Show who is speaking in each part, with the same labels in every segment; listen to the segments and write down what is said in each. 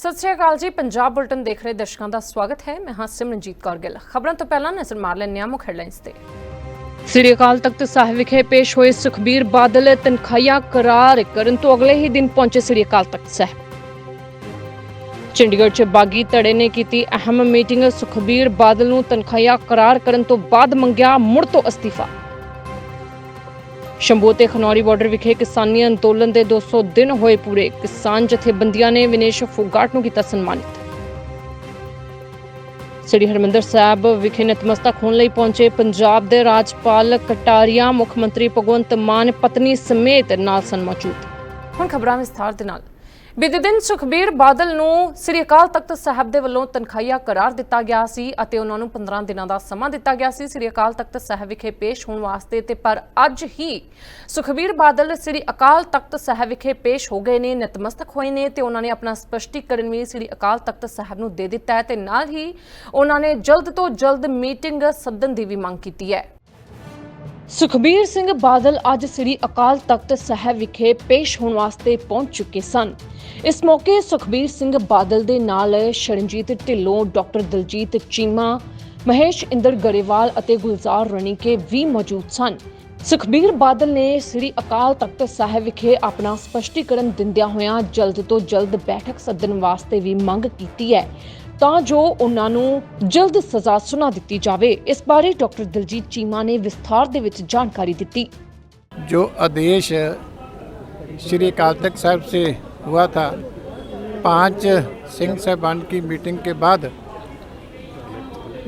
Speaker 1: ਸਤਿ ਸ਼੍ਰੀ ਅਕਾਲ ਜੀ। ਪੰਜਾਬ ਬੁਲਟਨ ਦੇਖ ਰਹੇ ਦਰਸ਼ਕਾਂ ਦਾ ਸਵਾਗਤ ਹੈ। ਮੈਂ ਹਾਂ ਸਿਮਰਨਜੀਤ ਕੌਰ ਗਿੱਲ। ਖਬਰਾਂ ਤੋਂ ਪਹਿਲਾਂ ਨਜ਼ਰ ਮਾਰ ਲੈਂਦੇ ਹਾਂ ਮੁੱਖ ਹੈਡਲਾਈਨਸ ਤੇ। ਸ੍ਰੀ ਅਕਾਲ ਤਖਤ ਸਾਹਿਬ ਵਿਖੇ ਪੇਸ਼ ਹੋਏ ਸੁਖਬੀਰ ਬਾਦਲ ਤਨਖਾਹੀਆ ਕਰਾਰ ਕਰਨ ਤੋਂ ਅਗਲੇ ਹੀ ਦਿਨ ਪਹੁੰਚੇ ਸ੍ਰੀ ਅਕਾਲ ਤਖਤ ਸਾਹਿਬ। ਚੰਡੀਗੜ੍ਹ 'ਚ ਬਾਗੀ ਧੜੇ ਨੇ ਕੀਤੀ ਅਹਿਮ ਮੀਟਿੰਗ। ਸੁਖਬੀਰ ਬਾਦਲ ਨੂੰ ਤਨਖਾਹੀਆ ਕਰਾਰ ਕਰਨ ਤੋਂ ਬਾਅਦ ਮੰਗਿਆ ਮੁੜ ਤੋਂ ਅਸਤੀਫਾ। ਸ਼ੰਭੂ ਤੇ ਖਨੌਰੀ ਬਾਰਡਰ ਵਿਖੇ ਕਿਸਾਨੀ ਅੰਦੋਲਨ ਦੇ 200 ਦਿਨ ਹੋਏ ਪੂਰੇ। ਕਿਸਾਨ ਜਥੇਬੰਦੀਆਂ ਨੇ ਵਿਨੇਸ਼ ਫੋਗਾਟ ਨੂੰ ਕੀਤਾ ਸਨਮਾਨਿਤ। ਸ੍ਰੀ ਹਰਮੰਦਰ ਸਾਹਿਬ ਵਿਖੇ ਨਤਮਸਤਕ ਹੋਣ ਲਈ ਪਹੁੰਚੇ ਪੰਜਾਬ ਦੇ ਰਾਜਪਾਲ ਕਟਾਰੀਆ, ਮੁੱਖ ਮੰਤਰੀ ਭਗਵੰਤ ਮਾਨ, ਪਤਨੀ ਸਮੇਤ ਨਾਲ ਸਨ ਮੌਜੂਦ। ਹੁਣ ਖਬਰਾਂ ਵਿਸਥਾਰ ਦੇ ਨਾਲ। ਬੀਤੇ ਦਿਨ ਸੁਖਬੀਰ ਬਾਦਲ ਨੂੰ ਸ੍ਰੀ ਅਕਾਲ ਤਖਤ ਸਾਹਿਬ ਦੇ ਵੱਲੋਂ ਤਨਖਾਹੀਆ ਕਰਾਰ ਦਿੱਤਾ ਗਿਆ ਸੀ ਅਤੇ ਉਹਨਾਂ ਨੂੰ 15 ਦਿਨਾਂ ਦਾ ਸਮਾਂ ਦਿੱਤਾ ਗਿਆ ਸੀ ਸ੍ਰੀ ਅਕਾਲ ਤਖਤ ਸਾਹਿਬ ਵਿਖੇ ਪੇਸ਼ ਹੋਣ ਵਾਸਤੇ ਤੇ ਪਰ ਅੱਜ ਹੀ ਸੁਖਬੀਰ ਬਾਦਲ ਸ੍ਰੀ ਅਕਾਲ ਤਖਤ ਸਾਹਿਬ ਵਿਖੇ ਪੇਸ਼ ਹੋ ਗਏ ਨੇ, ਨਤਮਸਤਕ ਹੋਏ ਨੇ ਤੇ ਉਹਨਾਂ ਨੇ ਆਪਣਾ ਸਪਸ਼ਟੀਕਰਨ ਵੀ ਸ੍ਰੀ ਅਕਾਲ ਤਖਤ ਸਾਹਿਬ ਨੂੰ ਦੇ ਦਿੱਤਾ ਹੈ ਤੇ ਨਾਲ ਹੀ ਉਹਨਾਂ ਨੇ ਜਲਦ ਤੋਂ ਜਲਦ ਮੀਟਿੰਗ ਸੱਦਣ ਦੀ ਵੀ ਮੰਗ ਕੀਤੀ ਹੈ। ਸੁਖਬੀਰ ਸਿੰਘ ਬਾਦਲ ਅੱਜ ਸ੍ਰੀ ਅਕਾਲ ਤਖਤ ਸਾਹਿਬ ਵਿਖੇ ਪੇਸ਼ ਹੋਣ ਵਾਸਤੇ ਪਹੁੰਚ ਚੁੱਕੇ ਸਨ। ਇਸ ਮੌਕੇ ਸੁਖਬੀਰ ਸਿੰਘ ਬਾਦਲ ਦੇ ਨਾਲ ਸ਼ਰਨਜੀਤ ਢਿੱਲੋਂ, ਡਾਕਟਰ ਦਲਜੀਤ ਚੀਮਾ, ਮਹੇਸ਼ ਇੰਦਰ ਗਰੇਵਾਲ ਅਤੇ ਗੁਲਜ਼ਾਰ ਰਣੀਕੇ ਵੀ ਮੌਜੂਦ ਸਨ। ਸੁਖਬੀਰ ਬਾਦਲ ਨੇ ਸ੍ਰੀ ਅਕਾਲ ਤਖਤ ਸਾਹਿਬ ਵਿਖੇ ਆਪਣਾ ਸਪਸ਼ਟੀਕਰਨ ਦਿੰਦਿਆਂ ਹੋਇਆਂ ਜਲਦ ਤੋਂ ਜਲਦ ਬੈਠਕ ਸੱਦਣ ਵਾਸਤੇ ਵੀ ਮੰਗ ਕੀਤੀ ਹੈ। ਤਾਂ ਜੋ ਉਹਨਾਂ ਨੂੰ ਜਲਦ ਸਜ਼ਾ ਸੁਣਾ ਦਿੱਤੀ ਜਾਵੇ ਇਸ ਬਾਰੇ ਡਾਕਟਰ ਦਲਜੀਤ ਚੀਮਾ ਨੇ ਵਿਸਥਾਰ ਦੇ ਵਿੱਚ ਜਾਣਕਾਰੀ ਦਿੱਤੀ
Speaker 2: जो आदेश श्री अकाल तख्त साहब से हुआ था पांच सिंह साहबान की मीटिंग के बाद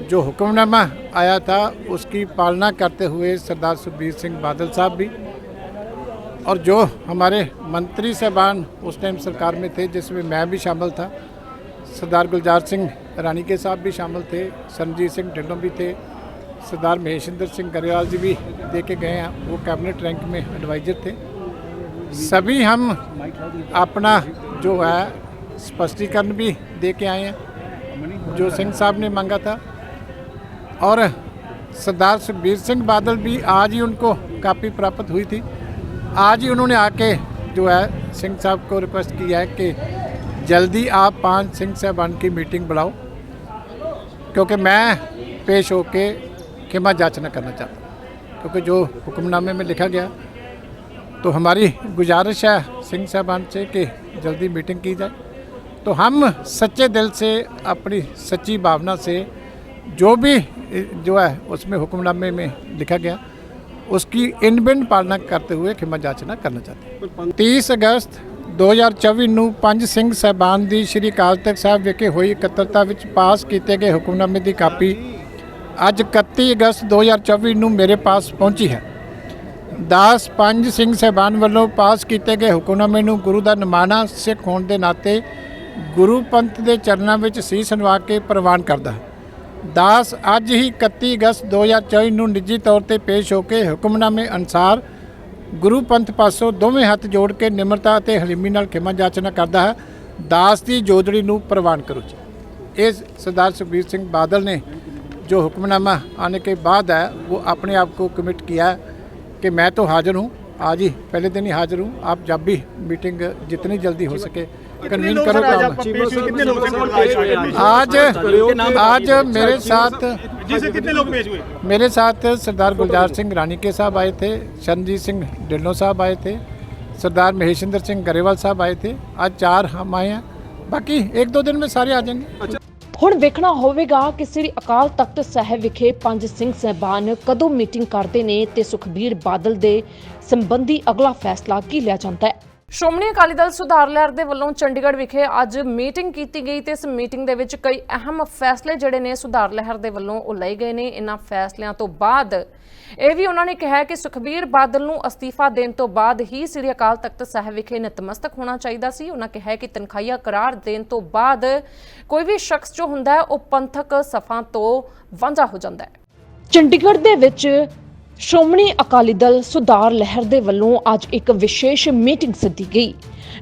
Speaker 2: जो हुक्मनामा आया था उसकी पालना करते हुए सरदार सुखबीर सिंह बादल साहब भी और जो हमारे मंत्री साहबान उस टाइम सरकार में थे जिसमें मैं भी शामिल था सरदार गुलजार सिंह रानी के साहब भी शामिल थे, सरनजीत सिंह ढिल्लों भी थे, सरदार महेशिंदर सिंह गरेवाल जी भी दे के गए हैं, वो कैबिनेट रैंक में एडवाइजर थे। सभी हम अपना जो है, स्पष्टीकरण भी दे के आए हैं, जो सिंह साहब ने मांगा था। और सरदार सुखबीर सिंह बादल भी आज ही उनको कापी प्राप्त हुई थी। आज ही उन्होंने आके जो है, सिंह साहब को रिक्वेस्ट किया है कि जल्दी आप पान सिंह साहबान की मीटिंग बुलाओ क्योंकि मैं पेश होके खेमा जाचना करना चाहता क्योंकि जो हुक्मनामे में लिखा गया तो हमारी गुजारिश है सिंह साहबान से कि जल्दी मीटिंग की जाए। तो हम सच्चे दिल से अपनी सच्ची भावना से जो भी जो है उसमें हुक्मनामे में लिखा गया उसकी इनबिन पालना करते हुए खिमा जाचना करना चाहते हैं। तीस अगस्त 2024 ਨੂੰ ਪੰਜ ਸਿੰਘ ਸਾਹਿਬਾਨ ਦੀ ਸ੍ਰੀ ਅਕਾਲ ਤਖਤ ਸਾਹਿਬ ਵਿਖੇ ਹੋਈ ਇਕੱਤਰਤਾ ਵਿੱਚ ਪਾਸ ਕੀਤੇ ਗਏ ਹੁਕਮਨਾਮੇ ਦੀ ਕਾਪੀ ਅੱਜ 31 ਅਗਸਤ 2024 ਨੂੰ ਮੇਰੇ ਪਾਸ ਪਹੁੰਚੀ ਹੈ। ਦਾਸ ਪੰਜ ਸਿੰਘ ਸਾਹਿਬਾਨ ਵੱਲੋਂ ਪਾਸ ਕੀਤੇ ਗਏ ਹੁਕਮਨਾਮੇ ਨੂੰ ਗੁਰੂ ਦਾ ਨਿਮਾਣਾ ਸਿੱਖ ਹੋਣ ਦੇ ਨਾਤੇ ਗੁਰੂ ਪੰਥ ਦੇ ਚਰਨਾਂ ਵਿੱਚ ਸੀਸ ਨਵਾ ਕੇ ਪ੍ਰਵਾਨ ਕਰਦਾ ਹੈ। ਦਾਸ ਅੱਜ ਹੀ 31 ਅਗਸਤ 2024 ਨੂੰ ਨਿੱਜੀ ਤੌਰ ਤੇ ਪੇਸ਼ ਹੋ ਕੇ ਹੁਕਮਨਾਮੇ ਅਨਸਾਰ ਗੁਰੂ ਪੰਥ ਪਾਸੋਂ ਦੋਵੇਂ ਹੱਥ ਜੋੜ ਕੇ ਨਿਮਰਤਾ ਅਤੇ ਹਲੀਮੀ ਨਾਲ ਖਿਮਾ ਜਾਚਨਾ ਕਰਦਾ ਹੈ ਦਾਸ ਦੀ ਜੋਦੜੀ ਨੂੰ ਪ੍ਰਵਾਨ ਕਰੋ ਜੀ ਇਹ सरदार सुखबीर सिंह बादल ने जो हुक्मनामा आने के बाद है वो अपने आप को कमिट किया है कि मैं तो हाजिर हूँ आज ही पहले दिन ही हाजिर हूँ आप जब भी मीटिंग जितनी जल्दी हो सके कन्वीन करो काम
Speaker 3: कितने लोग थे कौन पेश हुए
Speaker 2: आज आज मेरे साथ
Speaker 3: जी सर कितने लोग पेश हुए
Speaker 2: मेरे साथ सरदार गुलजार सिंह रानी के साहब आए थे शरणजीत सिंह ढिल्लों साहब आए थे सरदार महेशिंदर सिंह गरेवाल साहब आए थे आज चार हम आए हैं बाकी एक दो दिन में सारे आ जाएंगे
Speaker 1: ਹੁਣ ਵੇਖਣਾ ਹੋਵੇਗਾ ਕਿ ਸ੍ਰੀ ਅਕਾਲ ਤਖਤ ਸਾਹਿਬ ਵਿਖੇ ਪੰਜ ਸਿੰਘ ਸਹਿਬਾਨ ਕਦੋਂ ਮੀਟਿੰਗ ਕਰਦੇ ਨੇ ਤੇ ਸੁਖਬੀਰ ਬਾਦਲ ਦੇ ਸੰਬੰਧੀ ਅਗਲਾ ਫੈਸਲਾ ਕੀ ਲਿਆ ਜਾਂਦਾ ਹੈ ਸ਼੍ਰੋਮਣੀ ਅਕਾਲੀ ਦਲ ਸੁਧਾਰ ਲਹਿਰ ਦੇ ਵੱਲੋਂ ਚੰਡੀਗੜ੍ਹ ਵਿਖੇ ਅੱਜ ਮੀਟਿੰਗ ਕੀਤੀ ਗਈ ਤੇ ਇਸ ਮੀਟਿੰਗ ਦੇ ਵਿੱਚ ਕਈ ਅਹਿਮ ਫੈਸਲੇ ਜਿਹੜੇ ਨੇ ਸੁਧਾਰ ਲਹਿਰ ਦੇ ਵੱਲੋਂ ਉਹ ਲਏ ਗਏ ਨੇ। ਇਹਨਾਂ ਫੈਸਲਿਆਂ ਤੋਂ ਬਾਅਦ ਇਹ ਵੀ ਉਹਨਾਂ ਨੇ ਕਿਹਾ ਕਿ ਸੁਖਬੀਰ ਬਾਦਲ ਨੂੰ ਅਸਤੀਫਾ ਦੇਣ ਤੋਂ ਬਾਅਦ ਹੀ ਸ੍ਰੀ ਅਕਾਲ ਤਖਤ ਸਾਹਿਬ ਵਿਖੇ ਨਤਮਸਤਕ ਹੋਣਾ ਚਾਹੀਦਾ ਸੀ। ਉਹਨਾਂ ਕਿਹਾ ਕਿ ਤਨਖਾਹੀਆ ਕਰਾਰ ਦੇਣ ਤੋਂ ਬਾਅਦ ਕੋਈ ਵੀ ਸ਼ਖਸ ਜੋ ਹੁੰਦਾ ਹੈ, ਉਹ ਪੰਥਕ ਸਫਾਂ ਤੋਂ ਵਾਂਝਾ ਹੋ ਜਾਂਦਾ ਹੈ। ਚੰਡੀਗੜ੍ਹ ਦੇ ਵਿੱਚ
Speaker 4: ਸ਼੍ਰੋਮਣੀ ਅਕਾਲੀ ਦਲ ਸੁਧਾਰ ਲਹਿਰ ਦੇ ਵੱਲੋਂ ਅੱਜ ਇੱਕ ਵਿਸ਼ੇਸ਼ ਮੀਟਿੰਗ ਸੱਦੀ ਗਈ।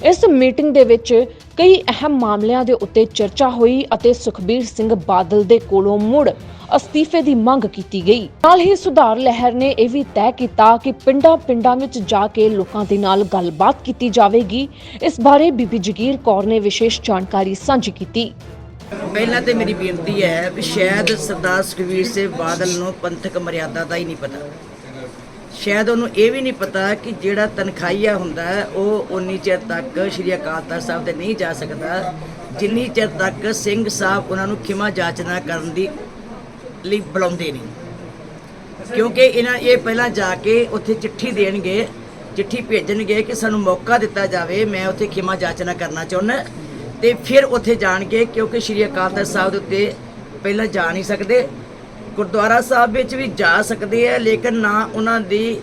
Speaker 4: ਇਸ ਮੀਟਿੰਗ ਦੇ ਵਿੱਚ ਕਈ ਅਹਿਮ ਮਾਮਲਿਆਂ ਦੇ ਉੱਤੇ ਚਰਚਾ ਹੋਈ ਅਤੇ ਸੁਖਬੀਰ ਸਿੰਘ ਬਾਦਲ ਦੇ ਕੋਲੋਂ ਮੁੜ ਅਸਤੀਫੇ ਦੀ ਮੰਗ ਕੀਤੀ ਗਈ। ਨਾਲ ਹੀ ਸੁਧਾਰ ਲਹਿਰ ਨੇ ਇਹ ਵੀ ਤੈਅ ਕੀਤਾ ਕਿ ਪਿੰਡਾਂ-ਪਿੰਡਾਂ ਵਿੱਚ ਜਾ ਕੇ ਲੋਕਾਂ ਦੇ ਨਾਲ ਗੱਲਬਾਤ ਕੀਤੀ ਜਾਵੇਗੀ। ਇਸ ਬਾਰੇ ਬੀਬੀ ਜਗੀਰ ਕੌਰ ਨੇ ਵਿਸ਼ੇਸ਼ ਜਾਣਕਾਰੀ ਸਾਂਝੀ ਕੀਤੀ।
Speaker 5: ਪਹਿਲਾਂ ਤੇ ਮੇਰੀ ਬੇਨਤੀ ਹੈ ਵੀ ਸ਼ਾਇਦ ਸਰਦਾਰ ਸੁਖਬੀਰ ਸਿੰਘ ਬਾਦਲ ਨੂੰ ਪੰਥਕ ਮਰਿਆਦਾ ਦਾ ਹੀ ਨਹੀਂ ਪਤਾ। ਸ਼ਾਇਦ ਉਹਨੂੰ ਇਹ ਵੀ ਨਹੀਂ ਪਤਾ ਕਿ ਜਿਹੜਾ ਤਨਖਾਹੀਆ ਹੁੰਦਾ ਉਹ ਉਨੀ ਚਿਰ ਤੱਕ ਸ਼੍ਰੀ ਅਕਾਲ ਤਖਤ ਸਾਹਿਬ ਤੇ ਨਹੀਂ ਜਾ ਸਕਦਾ। ਜਿੰਨੀ ਚਿਰ ਤੱਕ ਸਿੰਘ ਸਾਹਿਬ ਉਹਨਾਂ ਨੂੰ ਖਿਮਾ ਜਾਚਨਾ ਕਰਨ ਦੀ ਲਈ ਬੁਲਾਉਂਦੇ ਨਹੀਂ। ਕਿਉਂਕਿ ਇਹਨਾਂ ਇਹ ਪਹਿਲਾਂ ਜਾ ਕੇ ਉੱਥੇ ਚਿੱਠੀ ਦੇਣਗੇ, ਚਿੱਠੀ ਭੇਜਣਗੇ ਕਿ ਸਾਨੂੰ ਮੌਕਾ ਦਿੱਤਾ ਜਾਵੇ, ਮੈਂ ਉੱਥੇ ਖਿਮਾ ਜਾਚਨਾ ਕਰਨਾ ਚਾਹੁੰਦਾ ਤੇ ਫਿਰ ਉੱਥੇ ਜਾਣਗੇ ਕਿਉਂਕਿ ਸ਼੍ਰੀ ਅਕਾਲ ਤਖਤ ਸਾਹਿਬ ਦੇ ਉੱਤੇ ਪਹਿਲਾਂ ਜਾ ਨਹੀਂ ਸਕਦੇ। ਗੁਰਦੁਆਰਾ ਸਾਹਿਬ ਵਿੱਚ ਵੀ ਜਾ ਸਕਦੇ ਆ, ਲੇਕਿਨ ਨਾ ਉਹਨਾਂ ਦੀ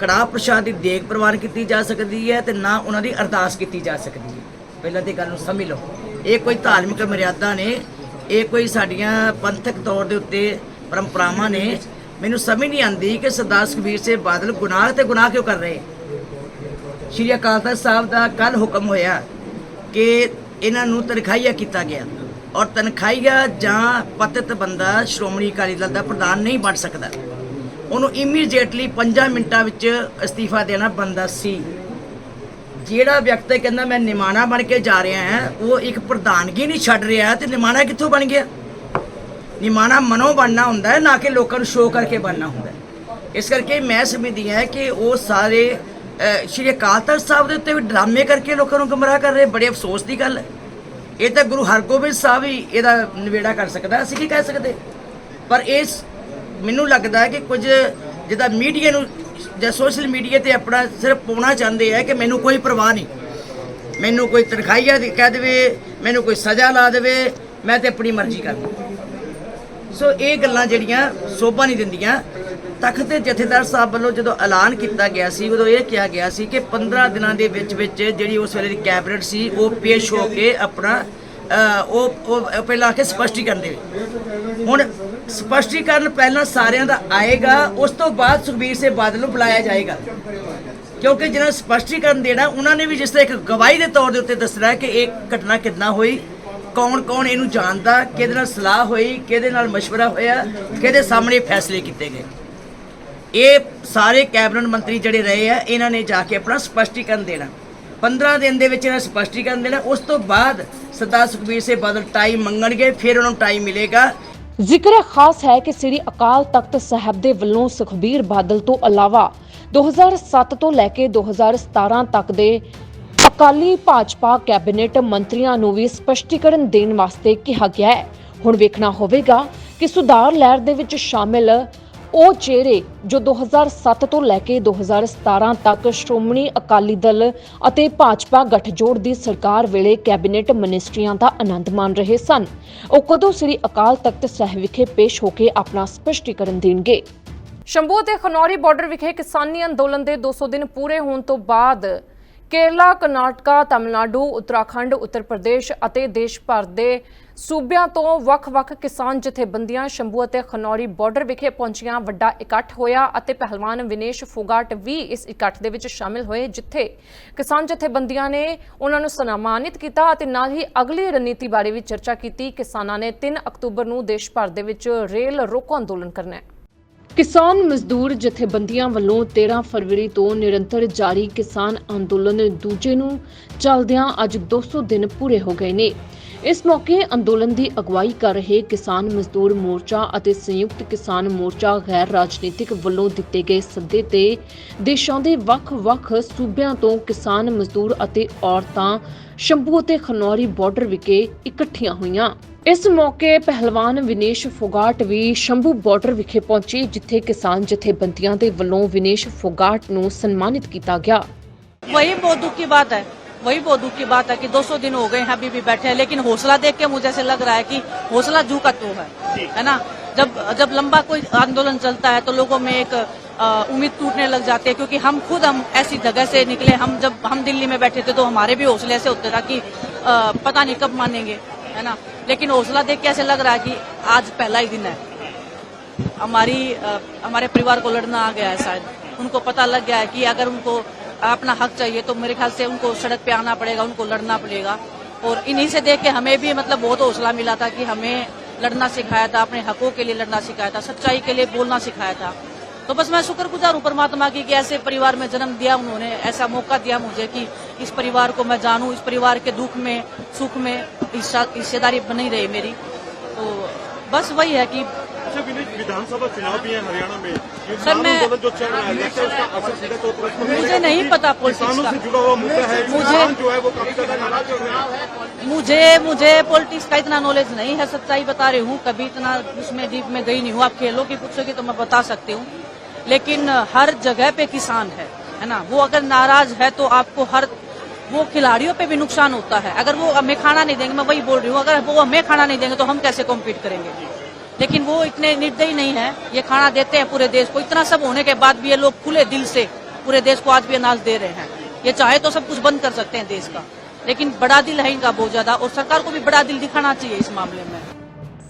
Speaker 5: ਕੜਾਹ ਪ੍ਰਸ਼ਾਦ ਦੀ ਦੇਗ ਪ੍ਰਵਾਨ ਕੀਤੀ ਜਾ ਸਕਦੀ ਹੈ ਤੇ ਨਾ ਉਹਨਾਂ ਦੀ ਅਰਦਾਸ ਕੀਤੀ ਜਾ ਸਕਦੀ ਹੈ। ਪਹਿਲਾਂ ਤੇ ਗੱਲ ਨੂੰ ਸਮਝ ਲਓ। ਇਹ ਕੋਈ ਧਾਰਮਿਕ ਮਰਿਆਦਾ ਨੇ, ਇਹ ਕੋਈ ਸਾਡੀਆਂ ਪੰਥਕ ਤੌਰ ਦੇ ਉੱਤੇ ਪਰੰਪਰਾਵਾਂ ਨੇ। ਮੈਨੂੰ ਸਮਝ ਨਹੀਂ ਆਉਂਦੀ ਕਿ ਸਰਦਾਰ ਸੁਖਬੀਰ ਸਿੰਘ ਬਾਦਲ ਗੁਨਾਹ ਤੇ ਗੁਨਾਹ ਕਿਉਂ ਕਰ ਰਹੇ? ਸ਼੍ਰੀ ਅਕਾਲ ਤਖਤ ਸਾਹਿਬ ਦਾ ਕੱਲ ਹੁਕਮ ਹੋਇਆ ਕਿ ਇਹਨਾਂ ਨੂੰ ਤਨਖਾਹੀਆ ਕੀਤਾ ਗਿਆ। ਔਰ ਤਨਖਾਹੀਆ ਜਾਂ ਪਤਿਤ ਬੰਦਾ ਸ਼੍ਰੋਮਣੀ ਅਕਾਲੀ ਦਲ ਦਾ ਪ੍ਰਧਾਨ ਨਹੀਂ ਬਣ ਸਕਦਾ। ਉਹਨੂੰ ਇਮੀਡੀਏਟਲੀ 5 ਮਿੰਟਾਂ ਵਿੱਚ ਅਸਤੀਫਾ ਦੇਣਾ ਬੰਦਾ ਸੀ। ਜਿਹੜਾ ਵਿਅਕਤੀ ਕਹਿੰਦਾ, ਮੈਂ ਨਿਮਾਣਾ ਬਣ ਕੇ ਜਾ ਰਿਹਾ ਹਾਂ, ਉਹ ਇੱਕ ਪ੍ਰਧਾਨਗੀ ਨਹੀਂ ਛੱਡ ਰਿਹਾ ਤੇ ਨਿਮਾਣਾ ਕਿੱਥੋਂ ਬਣ ਗਿਆ? ਨਿਮਾਣਾ ਮਨੋਂ ਬਣਨਾ ਹੁੰਦਾ ਹੈ, ਨਾ ਕਿ ਲੋਕਾਂ ਨੂੰ ਸ਼ੋਅ ਕਰਕੇ ਬਣਨਾ ਹੁੰਦਾ ਇਸ ਕਰਕੇ ਮੈਂ ਸਮਝਦੀ ਹਾਂ ਕਿ ਉਹ ਸਾਰੇ ਸ਼੍ਰੀ ਅਕਾਲ ਤਖਤ ਸਾਹਿਬ ਦੇ ਉੱਤੇ ਵੀ ਡਰਾਮੇ ਕਰਕੇ ਲੋਕਾਂ ਨੂੰ ਗੁੰਮਰਾਹ ਕਰ ਰਹੇ, ਬੜੇ ਅਫਸੋਸ ਦੀ ਗੱਲ ਹੈ। ਇਹ ਤਾਂ ਗੁਰੂ ਹਰਗੋਬਿੰਦ ਸਾਹਿਬ ਹੀ ਇਹਦਾ ਨਿਬੇੜਾ ਕਰ ਸਕਦਾ, ਅਸੀਂ ਕੀ ਕਹਿ ਸਕਦੇ? ਪਰ ਇਸ ਮੈਨੂੰ ਲੱਗਦਾ ਹੈ ਕਿ ਕੁਝ ਜਿਹਦਾ ਮੀਡੀਆ ਨੂੰ, ਜਾਂ ਸੋਸ਼ਲ ਮੀਡੀਆ ਤੇ ਆਪਣਾ ਸਿਰਫ ਪਾਉਣਾ ਚਾਹੁੰਦੇ ਆ ਕਿ ਮੈਨੂੰ ਕੋਈ ਪਰਵਾਹ ਨਹੀਂ। ਮੈਨੂੰ ਕੋਈ ਤਨਖਾਹੀਆ ਦੇ ਕਹਿ ਦੇਵੇ, ਮੈਨੂੰ ਕੋਈ ਸਜ਼ਾ ਲਾ ਦੇਵੇ, ਮੈਂ ਤੇ ਆਪਣੀ ਮਰਜ਼ੀ ਕਰਦਾ। ਸੋ ਇਹ ਗੱਲਾਂ ਜਿਹੜੀਆਂ ਸੋਭਾ ਨਹੀਂ ਦਿੰਦੀਆਂ। ਤਖਤ ਦੇ ਜਥੇਦਾਰ ਸਾਹਿਬ ਵੱਲੋਂ ਜਦੋਂ ਐਲਾਨ ਕੀਤਾ ਗਿਆ ਸੀ ਉਦੋਂ ਇਹ ਕਿਹਾ ਗਿਆ ਸੀ ਕਿ 15 ਦਿਨਾਂ ਦੇ ਵਿੱਚ ਵਿੱਚ ਜਿਹੜੀ ਉਸ ਵੇਲੇ ਦੀ ਕੈਬਨਿਟ ਸੀ ਉਹ ਪੇਸ਼ ਹੋ ਕੇ ਆਪਣਾ ਅ, ਉਹ ਉਹ ਪਹਿਲਾਂ ਆ ਕੇ ਸਪਸ਼ਟੀਕਰਨ ਦੇਵੇ ਹੁਣ ਸਪਸ਼ਟੀਕਰਨ ਪਹਿਲਾਂ ਸਾਰਿਆਂ ਦਾ ਆਏਗਾ ਉਸ ਤੋਂ ਬਾਅਦ ਸੁਖਬੀਰ ਸਿੰਘ ਬਾਦਲ ਨੂੰ ਬੁਲਾਇਆ ਜਾਏਗਾ ਕਿਉਂਕਿ ਜਿਹਨਾਂ ਨੂੰ ਸਪਸ਼ਟੀਕਰਨ ਦੇਣਾ ਉਹਨਾਂ ਨੇ ਵੀ ਜਿਸ ਤਰ੍ਹਾਂ ਇੱਕ ਗਵਾਹੀ ਦੇ ਤੌਰ ਦੇ ਉੱਤੇ ਦੱਸਣਾ ਹੈ ਕਿ ਇਹ ਘਟਨਾ ਕਿੱਦਾਂ ਹੋਈ ਕੌਣ ਕੌਣ ਇਹਨੂੰ ਜਾਣਦਾ ਕਿਹਦੇ ਨਾਲ ਸਲਾਹ ਹੋਈ ਕਿਹਦੇ ਨਾਲ مشورہ ਹੋਇਆ ਕਿਹਦੇ ਸਾਹਮਣੇ ਫੈਸਲੇ ਕੀਤੇ ਗਏ ਇਹ ਸਾਰੇ ਕੈਬਨਿਟ ਮੰਤਰੀ ਜਿਹੜੇ ਰਹੇ ਆ, ਇਹਨਾਂ ਨੇ ਜਾ ਕੇ ਆਪਣਾ ਸਪਸ਼ਟੀਕਰਨ ਦੇਣਾ। 15 ਦਿਨ ਦੇ ਵਿੱਚ ਇਹਨਾਂ ਸਪਸ਼ਟੀਕਰਨ ਦੇਣਾ। ਉਸ ਤੋਂ ਬਾਅਦ ਸਰਦਾਰ ਸੁਖਬੀਰ ਸਿੰਘ ਬਾਦਲ ਟਾਈਮ ਮੰਗਣਗੇ, ਫਿਰ ਉਹਨਾਂ ਨੂੰ ਟਾਈਮ ਮਿਲੇਗਾ।
Speaker 4: ਜ਼ਿਕਰ ਖਾਸ ਹੈ ਕਿ ਸ੍ਰੀ ਅਕਾਲ ਤਖਤ ਸਾਹਿਬ ਦੇ ਵੱਲੋਂ ਸੁਖਬੀਰ ਬਾਦਲ ਤੋਂ ਇਲਾਵਾ 2007 ਤੋਂ ਲੈ ਕੇ 2017 ਤੱਕ ਦੇ ਅਕਾਲੀ ਭਾਜਪਾ ਕੈਬਨਿਟ ਮੰਤਰੀਆਂ ਨੂੰ ਵੀ ਸਪਸ਼ਟੀਕਰਨ ਦੇਣ ਵਾਸਤੇ ਕਿਹਾ ਗਿਆ ਹੈ। ਹੁਣ ਵੇਖਣਾ ਹੋਵੇਗਾ ਕਿ ਸੁਧਾਰ ਲਹਿਰ ਦੇ ਵਿੱਚ ਸ਼ਾਮਿਲ ਉਹ ਚਿਹਰੇ ਜੋ 2007 ਤੋਂ ਲੈ ਕੇ 2017 ਤੱਕ ਸ਼੍ਰੋਮਣੀ ਅਕਾਲੀ ਦਲ ਅਤੇ ਭਾਜਪਾ ਗੱਠਜੋੜ ਦੀ ਸਰਕਾਰ ਵੇਲੇ ਕੈਬਨਿਟ ਮਿਨਿਸਟਰੀਆਂ ਦਾ ਆਨੰਦ ਮਾਣ ਰਹੇ ਸਨ। ਉਹ ਕਦੋਂ ਸ੍ਰੀ ਅਕਾਲ ਤਖਤ ਸਾਹਿਬ ਵਿਖੇ ਪੇਸ਼ ਹੋ ਕੇ ਆਪਣਾ ਸਪਸ਼ਟੀਕਰਨ ਦੇਣਗੇ? ਸ਼ੰਭੂ ਤੇ ਖਨੌਰੀ ਬਾਰਡਰ ਵਿਖੇ ਕਿਸਾਨੀ ਅੰਦੋਲਨ ਦੇ 200 ਦਿਨ ਪੂਰੇ ਹੋਣ ਤੋਂ ਬਾਅਦ ਕੇਰਲਾ, ਕਰਨਾਟਕਾ, ਤਮਿਲਨਾਡੂ, ਉੱਤਰਾਖੰਡ, ਉੱਤਰ ਪ੍ਰਦੇਸ਼ ਅਤੇ ਦੇਸ਼ ਭਰ ਦੇ ਸੂਬਿਆਂ ਤੋਂ ਵੱਖ-ਵੱਖ ਕਿਸਾਨ ਜਥੇਬੰਦੀਆਂ ਸ਼ੰਭੂ ਅਤੇ ਖਨੌਰੀ ਬਾਰਡਰ ਵਿਖੇ ਪਹੁੰਚੀਆਂ, ਵੱਡਾ ਇਕੱਠ ਹੋਇਆ ਅਤੇ ਪਹਿਲਵਾਨ ਵਿਨੇਸ਼ ਫੋਗਾਟ ਵੀ ਇਸ ਇਕੱਠ ਦੇ ਵਿੱਚ ਸ਼ਾਮਿਲ ਹੋਏ, ਜਿੱਥੇ ਕਿਸਾਨ ਜਥੇਬੰਦੀਆਂ ਨੇ ਉਹਨਾਂ ਨੂੰ ਸਨਮਾਨਿਤ ਕੀਤਾ ਅਤੇ ਨਾਲ ਹੀ ਅਗਲੀ ਰਣਨੀਤੀ ਬਾਰੇ ਵੀ ਚਰਚਾ ਕੀਤੀ। ਕਿਸਾਨਾਂ ਨੇ 3 ਅਕਤੂਬਰ ਨੂੰ ਦੇਸ਼ ਭਰ ਦੇ ਵਿੱਚ ਰੇਲ ਰੋਕੋ ਅੰਦੋਲਨ ਕਰਨਾ ਹੈ। ਕਿਸਾਨ ਮਜ਼ਦੂਰ ਜਥੇਬੰਦੀਆਂ ਵੱਲੋਂ 13 ਫਰਵਰੀ ਤੋਂ ਨਿਰੰਤਰ ਜਾਰੀ ਕਿਸਾਨ ਅੰਦੋਲਨ ਦੂਜੇ ਨੂੰ ਚੱਲਦਿਆਂ ਅੱਜ 200 ਦਿਨ ਪੂਰੇ ਹੋ ਗਏ ਨੇ। ਇਸ ਮੌਕੇ ਅੰਦੋਲਨ ਦੀ ਅਗਵਾਈ ਕਰ ਰਹੇ ਕਿਸਾਨ ਮਜ਼ਦੂਰ ਮੋਰਚਾ ਅਤੇ ਸੰਯੁਕਤ ਕਿਸਾਨ ਮੋਰਚਾ ਗੈਰ ਰਾਜਨੀਤਿਕ ਵੱਲੋਂ ਦਿੱਤੇ ਗਏ ਸੱਦੇ ਤੇ ਦੇਸ਼ਾਂ ਦੇ ਵੱਖ-ਵੱਖ ਸੂਬਿਆਂ ਤੋਂ ਕਿਸਾਨ ਮਜ਼ਦੂਰ ਅਤੇ ਔਰਤਾਂ ਸ਼ੰਭੂ ਅਤੇ ਖਨੌਰੀ ਬਾਰਡਰ ਵਿਖੇ ਇਕੱਠੀਆਂ ਹੋਈਆਂ ਇਸ ਮੌਕੇ ਪਹਿਲਵਾਨ ਵਿਨੇਸ਼ ਫੋਗਾਟ ਵੀ ਸ਼ੰਭੂ ਬਾਰਡਰ ਵਿਖੇ ਪਹੁੰਚੇ ਜਿੱਥੇ ਕਿਸਾਨ ਜਥੇਬੰਦੀਆਂ ਦੇ ਵੱਲੋਂ ਵਿਨੇਸ਼ ਫੋਗਾਟ ਨੂੰ ਸਨਮਾਨਿਤ ਕੀਤਾ ਗਿਆ
Speaker 6: वही बहुत दुख की बात है वही बहुत दुख की बात है कि 200 दिन हो गए हैं अभी भी बैठे हैं लेकिन हौसला देख के मुझे ऐसे लग रहा है कि हौसला जू का तो है है ना? जब जब लंबा कोई आंदोलन चलता है तो लोगों में एक उम्मीद टूटने लग जाती है क्योंकि हम खुद हम ऐसी जगह से निकले हम जब हम दिल्ली में बैठे थे तो हमारे भी हौसले ऐसे होते था कि अ, पता नहीं कब मानेंगे है ना? लेकिन हौसला देख के ऐसे लग रहा है कि आज पहला ही दिन है। हमारी हमारे परिवार को लड़ना आ गया है शायद। उनको पता लग गया है कि अगर उनको अपना हक चाहिए तो मेरे ख्याल से उनको सड़क पे आना पड़ेगा, उनको लड़ना पड़ेगा। और इन्हीं से देख के हमें भी मतलब बहुत हौसला मिला था कि हमें लड़ना सिखाया था, अपने हकों के लिए लड़ना सिखाया था, सच्चाई के लिए बोलना सिखाया था। तो बस मैं शुक्रगुजार हूँ परमात्मा की कि ऐसे परिवार में जन्म दिया उन्होंने, ऐसा मौका दिया मुझे कि इस परिवार को मैं जानूं, इस परिवार के दुख में, सुख में हिस्सेदारी बनी रही मेरी। तो बस वही है कि
Speaker 3: अच्छा विनय विधानसभा चुनाव भी है हरियाणा में।
Speaker 6: सर, मैं-
Speaker 3: जो चल रहा है पर
Speaker 6: मुझे नहीं पता पॉलिटिक्स
Speaker 3: किसानों
Speaker 6: का।
Speaker 3: से जुड़ा हुआ मुद्दा है
Speaker 6: मुझे-
Speaker 3: जो है वो काफ़ी ज़्यादा नाराज़ हो रहे हैं।
Speaker 6: मुझे मुझे पॉलिटिक्स का इतना नॉलेज नहीं है सच्चाई बता रही हूँ। कभी इतना उसमें डीप में गई नहीं हूँ। आप खेलों की पूछोगे तो मैं बता सकती हूँ। लेकिन हर जगह पे किसान है है ना? वो अगर नाराज़ है तो आपको हर वो खिलाड़ियों पे भी नुकसान होता है। अगर वो हमें खाना नहीं देंगे मैं वही बोल रही हूँ अगर वो हमें खाना नहीं देंगे तो हम कैसे कॉम्पीट करेंगे? लेकिन वो इतने निर्दयी नहीं है, ये खाना देते हैं पूरे देश को। इतना सब होने के बाद भी ये लोग खुले दिल से पूरे देश को आज भी अनाज दे रहे हैं। ये चाहे तो सब कुछ बंद कर सकते हैं देश का। लेकिन बड़ा दिल है इनका बहुत ज़्यादा, और सरकार को भी बड़ा दिल दिखाना चाहिए इस मामले में।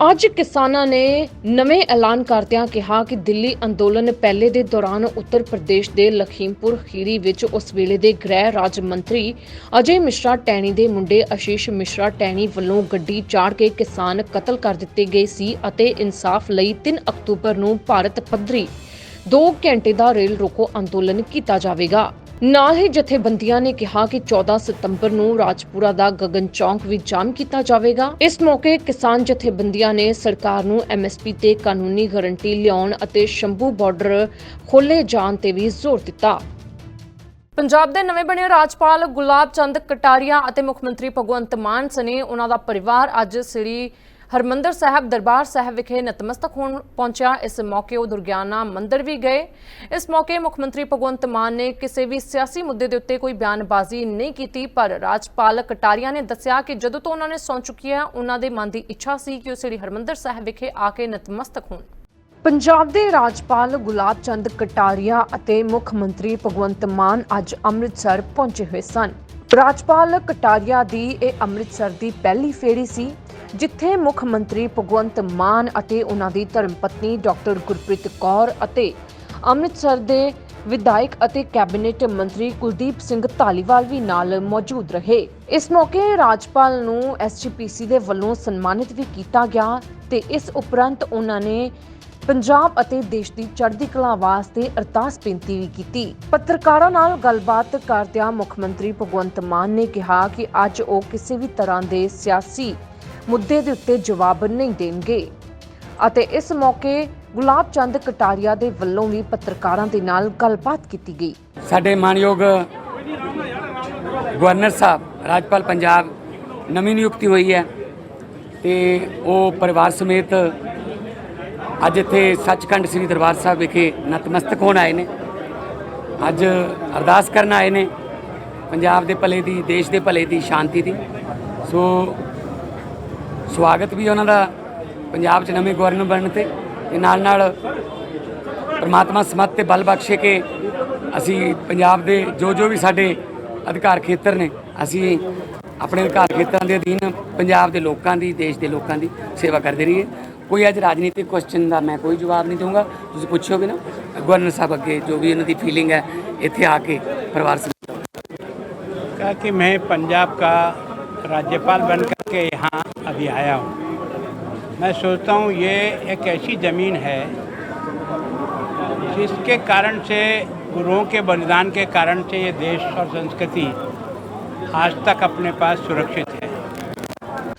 Speaker 4: ਅੱਜ ਕਿਸਾਨਾਂ ਨੇ ਨਵੇਂ ਐਲਾਨ ਕਰਦਿਆਂ ਕਿਹਾ ਕਿ ਦਿੱਲੀ ਅੰਦੋਲਨ ਪਹਿਲੇ ਦੇ ਦੌਰਾਨ ਉੱਤਰ ਪ੍ਰਦੇਸ਼ ਦੇ ਲਖੀਮਪੁਰ ਖੀਰੀ ਵਿੱਚ ਉਸ ਵੇਲੇ ਦੇ ਗ੍ਰਹਿ ਰਾਜ ਮੰਤਰੀ ਅਜੇ ਮਿਸ਼ਰਾ ਟੈਣੀ ਦੇ ਮੁੰਡੇ ਆਸ਼ੀਸ਼ ਮਿਸ਼ਰਾ ਟੈਣੀ ਵੱਲੋਂ ਗੱਡੀ ਚਾੜ ਕੇ ਕਿਸਾਨ ਕਤਲ ਕਰ ਦਿੱਤੇ ਗਏ ਸੀ ਅਤੇ ਇਨਸਾਫ ਲਈ 3 ਅਕਤੂਬਰ ਨੂੰ ਭਾਰਤ ਪੱਧਰੀ 2 ਘੰਟੇ ਦਾ ਰੇਲ ਰੋਕੋ ਅੰਦੋਲਨ ਕੀਤਾ ਜਾਵੇਗਾ। ਨਾਲ ਹੀ ਜਥੇਬੰਦੀਆਂ ਨੇ ਕਿਹਾ ਕਿ 14 ਸਤੰਬਰ ਨੂੰ ਰਾਜਪੁਰਾ ਦਾ ਗਗਨ ਚੌਂਕ ਵੀ ਜਾਮ ਕੀਤਾ ਜਾਵੇਗਾ। ਇਸ ਮੌਕੇ ਕਿਸਾਨ ਜਥੇਬੰਦੀਆਂ ਨੇ ਸਰਕਾਰ ਨੂੰ ਐਮਐਸਪੀ ਤੇ ਕਾਨੂੰਨੀ ਗਾਰੰਟੀ ਲਿਆਉਣ ਅਤੇ ਸ਼ੰਭੂ ਬਾਰਡਰ ਖੋਲੇ ਜਾਣ ਤੇ ਵੀ ਜ਼ੋਰ ਦਿੱਤਾ। ਪੰਜਾਬ ਦੇ ਨਵੇਂ ਬਣੇ ਰਾਜਪਾਲ ਗੁਲਾਬ ਚੰਦ ਕਟਾਰੀਆ ਅਤੇ ਮੁੱਖ ਮੰਤਰੀ ਭਗਵੰਤ ਮਾਨ ਸਣੇ ਉਹਨਾਂ ਦਾ ਪਰਿਵਾਰ ਅੱਜ ਸ੍ਰੀ ਹਰਮੰਦਰ ਸਾਹਿਬ ਦਰਬਾਰ ਸਾਹਿਬ ਵਿਖੇ ਨਤਮਸਤਕ ਹੋਣ ਪਹੁੰਚਿਆ। ਇਸ ਮੌਕੇ ਉਹ ਦੁਰਗਿਆਨਾ ਮੰਦਿਰ ਵੀ ਗਏ। ਇਸ ਮੌਕੇ ਮੁੱਖ ਮੰਤਰੀ ਭਗਵੰਤ ਮਾਨ ਨੇ ਕਿਸੇ ਵੀ ਸਿਆਸੀ ਮੁੱਦੇ ਦੇ ਉੱਤੇ ਕੋਈ ਬਿਆਨਬਾਜ਼ੀ ਨਹੀਂ ਕੀਤੀ, ਪਰ ਰਾਜਪਾਲ ਕਟਾਰੀਆ ਨੇ ਦੱਸਿਆ ਕਿ ਜਦੋਂ ਤੋਂ ਉਹਨਾਂ ਨੇ ਸੌਂ ਚੁੱਕੀ ਹੈ ਉਹਨਾਂ ਦੇ ਮਨ ਦੀ ਇੱਛਾ ਸੀ ਕਿ ਉਹ ਸ੍ਰੀ ਹਰਮੰਦਰ ਸਾਹਿਬ ਵਿਖੇ ਆ ਕੇ ਨਤਮਸਤਕ ਹੋਣ। ਪੰਜਾਬ ਦੇ ਰਾਜਪਾਲ ਗੁਲਾਬ ਚੰਦ ਕਟਾਰੀਆ ਅਤੇ ਮੁੱਖ ਮੰਤਰੀ ਭਗਵੰਤ ਮਾਨ ਅੱਜ ਅੰਮ੍ਰਿਤਸਰ ਪਹੁੰਚੇ ਹੋਏ ਸਨ। ਰਾਜਪਾਲ ਕਟਾਰੀਆ ਦੀ ਇਹ ਅੰਮ੍ਰਿਤਸਰ ਦੀ ਪਹਿਲੀ ਫੇਰੀ ਸੀ। ਜਿੱਥੇ ਮੁੱਖ ਮੰਤਰੀ ਭਗਵੰਤ ਮਾਨ ਅਤੇ ਉਹਨਾਂ ਦੀ ਧਰਮ ਪਤਨੀ ਡਾਕਟਰ ਗੁਰਪ੍ਰੀਤ ਕੌਰ ਅਤੇ ਅੰਮ੍ਰਿਤਸਰ ਦੇ ਵਿਧਾਇਕ ਅਤੇ ਕੈਬਨਿਟ ਮੰਤਰੀ ਕੁਲਦੀਪ ਸਿੰਘ ਧਾਲੀਵਾਲ ਵੀ ਨਾਲ ਮੌਜੂਦ ਰਹੇ। ਇਸ ਮੌਕੇ ਰਾਜਪਾਲ ਨੂੰ ਐਸਜੀਪੀਸੀ ਦੇ ਵੱਲੋਂ ਸਨਮਾਨਿਤ ਵੀ ਕੀਤਾ ਗਿਆ ਤੇ ਇਸ ਉਪਰੰਤ ਉਹਨਾਂ ਨੇ ਪੰਜਾਬ ਅਤੇ ਦੇਸ਼ ਦੀ ਚੜ੍ਹਦੀ ਕਲਾ ਵਾਸਤੇ ਅਰਦਾਸ ਬੇਨਤੀ ਵੀ ਕੀਤੀ। ਪੱਤਰਕਾਰਾਂ ਨਾਲ ਗੱਲਬਾਤ ਕਰਦਿਆਂ ਮੁੱਖ ਮੰਤਰੀ ਭਗਵੰਤ ਮਾਨ ਨੇ ਕਿਹਾ ਕਿ ਅੱਜ ਉਹ ਕਿਸੇ ਵੀ ਤਰ੍ਹਾਂ ਦੇ ਸਿਆਸੀ ਮੁੱਦੇ ਦੇ ਉੱਤੇ ਜਵਾਬ ਨਹੀਂ ਦੇਣਗੇ। ਅਤੇ ਇਸ ਮੌਕੇ ਗੁਲਾਬ ਚੰਦ ਕਟਾਰੀਆ ਦੇ ਵੱਲੋਂ ਵੀ ਪੱਤਰਕਾਰਾਂ ਦੇ ਨਾਲ ਗੱਲਬਾਤ ਕੀਤੀ ਗਈ।
Speaker 7: ਸਾਡੇ ਮਾਨਯੋਗ ਗਵਰਨਰ ਸਾਹਿਬ, ਰਾਜਪਾਲ ਪੰਜਾਬ ਨਵੀਂ ਨਿਯੁਕਤੀ ਹੋਈ ਹੈ ਤੇ ਉਹ ਪਰਿਵਾਰ ਸਮੇਤ ਅੱਜ ਇੱਥੇ ਸੱਚਖੰਡ ਸ੍ਰੀ ਦਰਬਾਰ ਸਾਹਿਬ ਵਿਖੇ ਨਤਮਸਤਕ ਹੋਣ ਆਏ ਨੇ। ਅੱਜ ਅਰਦਾਸ ਕਰਨ ਆਏ ਨੇ ਪੰਜਾਬ ਦੇ ਭਲੇ ਦੀ, ਦੇਸ਼ ਦੇ ਭਲੇ ਦੀ, ਸ਼ਾਂਤੀ ਦੀ। ਸੋ ਸਵਾਗਤ ਵੀ ਉਹਨਾਂ ਦਾ ਪੰਜਾਬ 'ਚ ਨਵੇਂ ਗਵਰਨਰ ਬਣਨ ਤੇ ਤੇ ਨਾਲ ਨਾਲ ਪ੍ਰਮਾਤਮਾ ਸਮਤ ਤੇ ਬਲ ਬਖਸ਼ੇ ਕਿ ਅਸੀਂ ਪੰਜਾਬ ਦੇ ਜੋ ਜੋ ਵੀ ਸਾਡੇ ਅਧਿਕਾਰ ਖੇਤਰ ਨੇ ਅਸੀਂ ਆਪਣੇ ਅਧਿਕਾਰ ਖੇਤਰਾਂ ਦੇ ਅਧੀਨ ਪੰਜਾਬ ਦੇ ਲੋਕਾਂ ਦੀ ਦੇਸ਼ ਦੇ ਲੋਕਾਂ ਦੀ ਸੇਵਾ ਕਰਦੇ ਰਹੀਏ ਕੋਈ ਅੱਜ ਰਾਜਨੀਤਿਕ ਕੁਐਸਚਨ ਦਾ ਮੈਂ ਕੋਈ ਜਵਾਬ ਨਹੀਂ ਦਊਂਗਾ ਤੁਸੀਂ ਪੁੱਛੋਗੇ ਨਾ ਗਵਰਨਰ ਸਾਹਿਬ ਅੱਗੇ ਜੋ ਵੀ ਇਹਨਾਂ ਦੀ ਫੀਲਿੰਗ ਹੈ ਇੱਥੇ ਆ ਕੇ ਪਰਿਵਾਰ ਸਮੇਤ
Speaker 8: कहा कि मैं पंजाब का राज्यपाल बन करके यहाँ अभी आया हूँ मैं सोचता हूँ ये एक ऐसी ज़मीन है जिसके कारण से गुरुओं के बलिदान के कारण से ये देश और संस्कृति आज तक अपने पास सुरक्षित है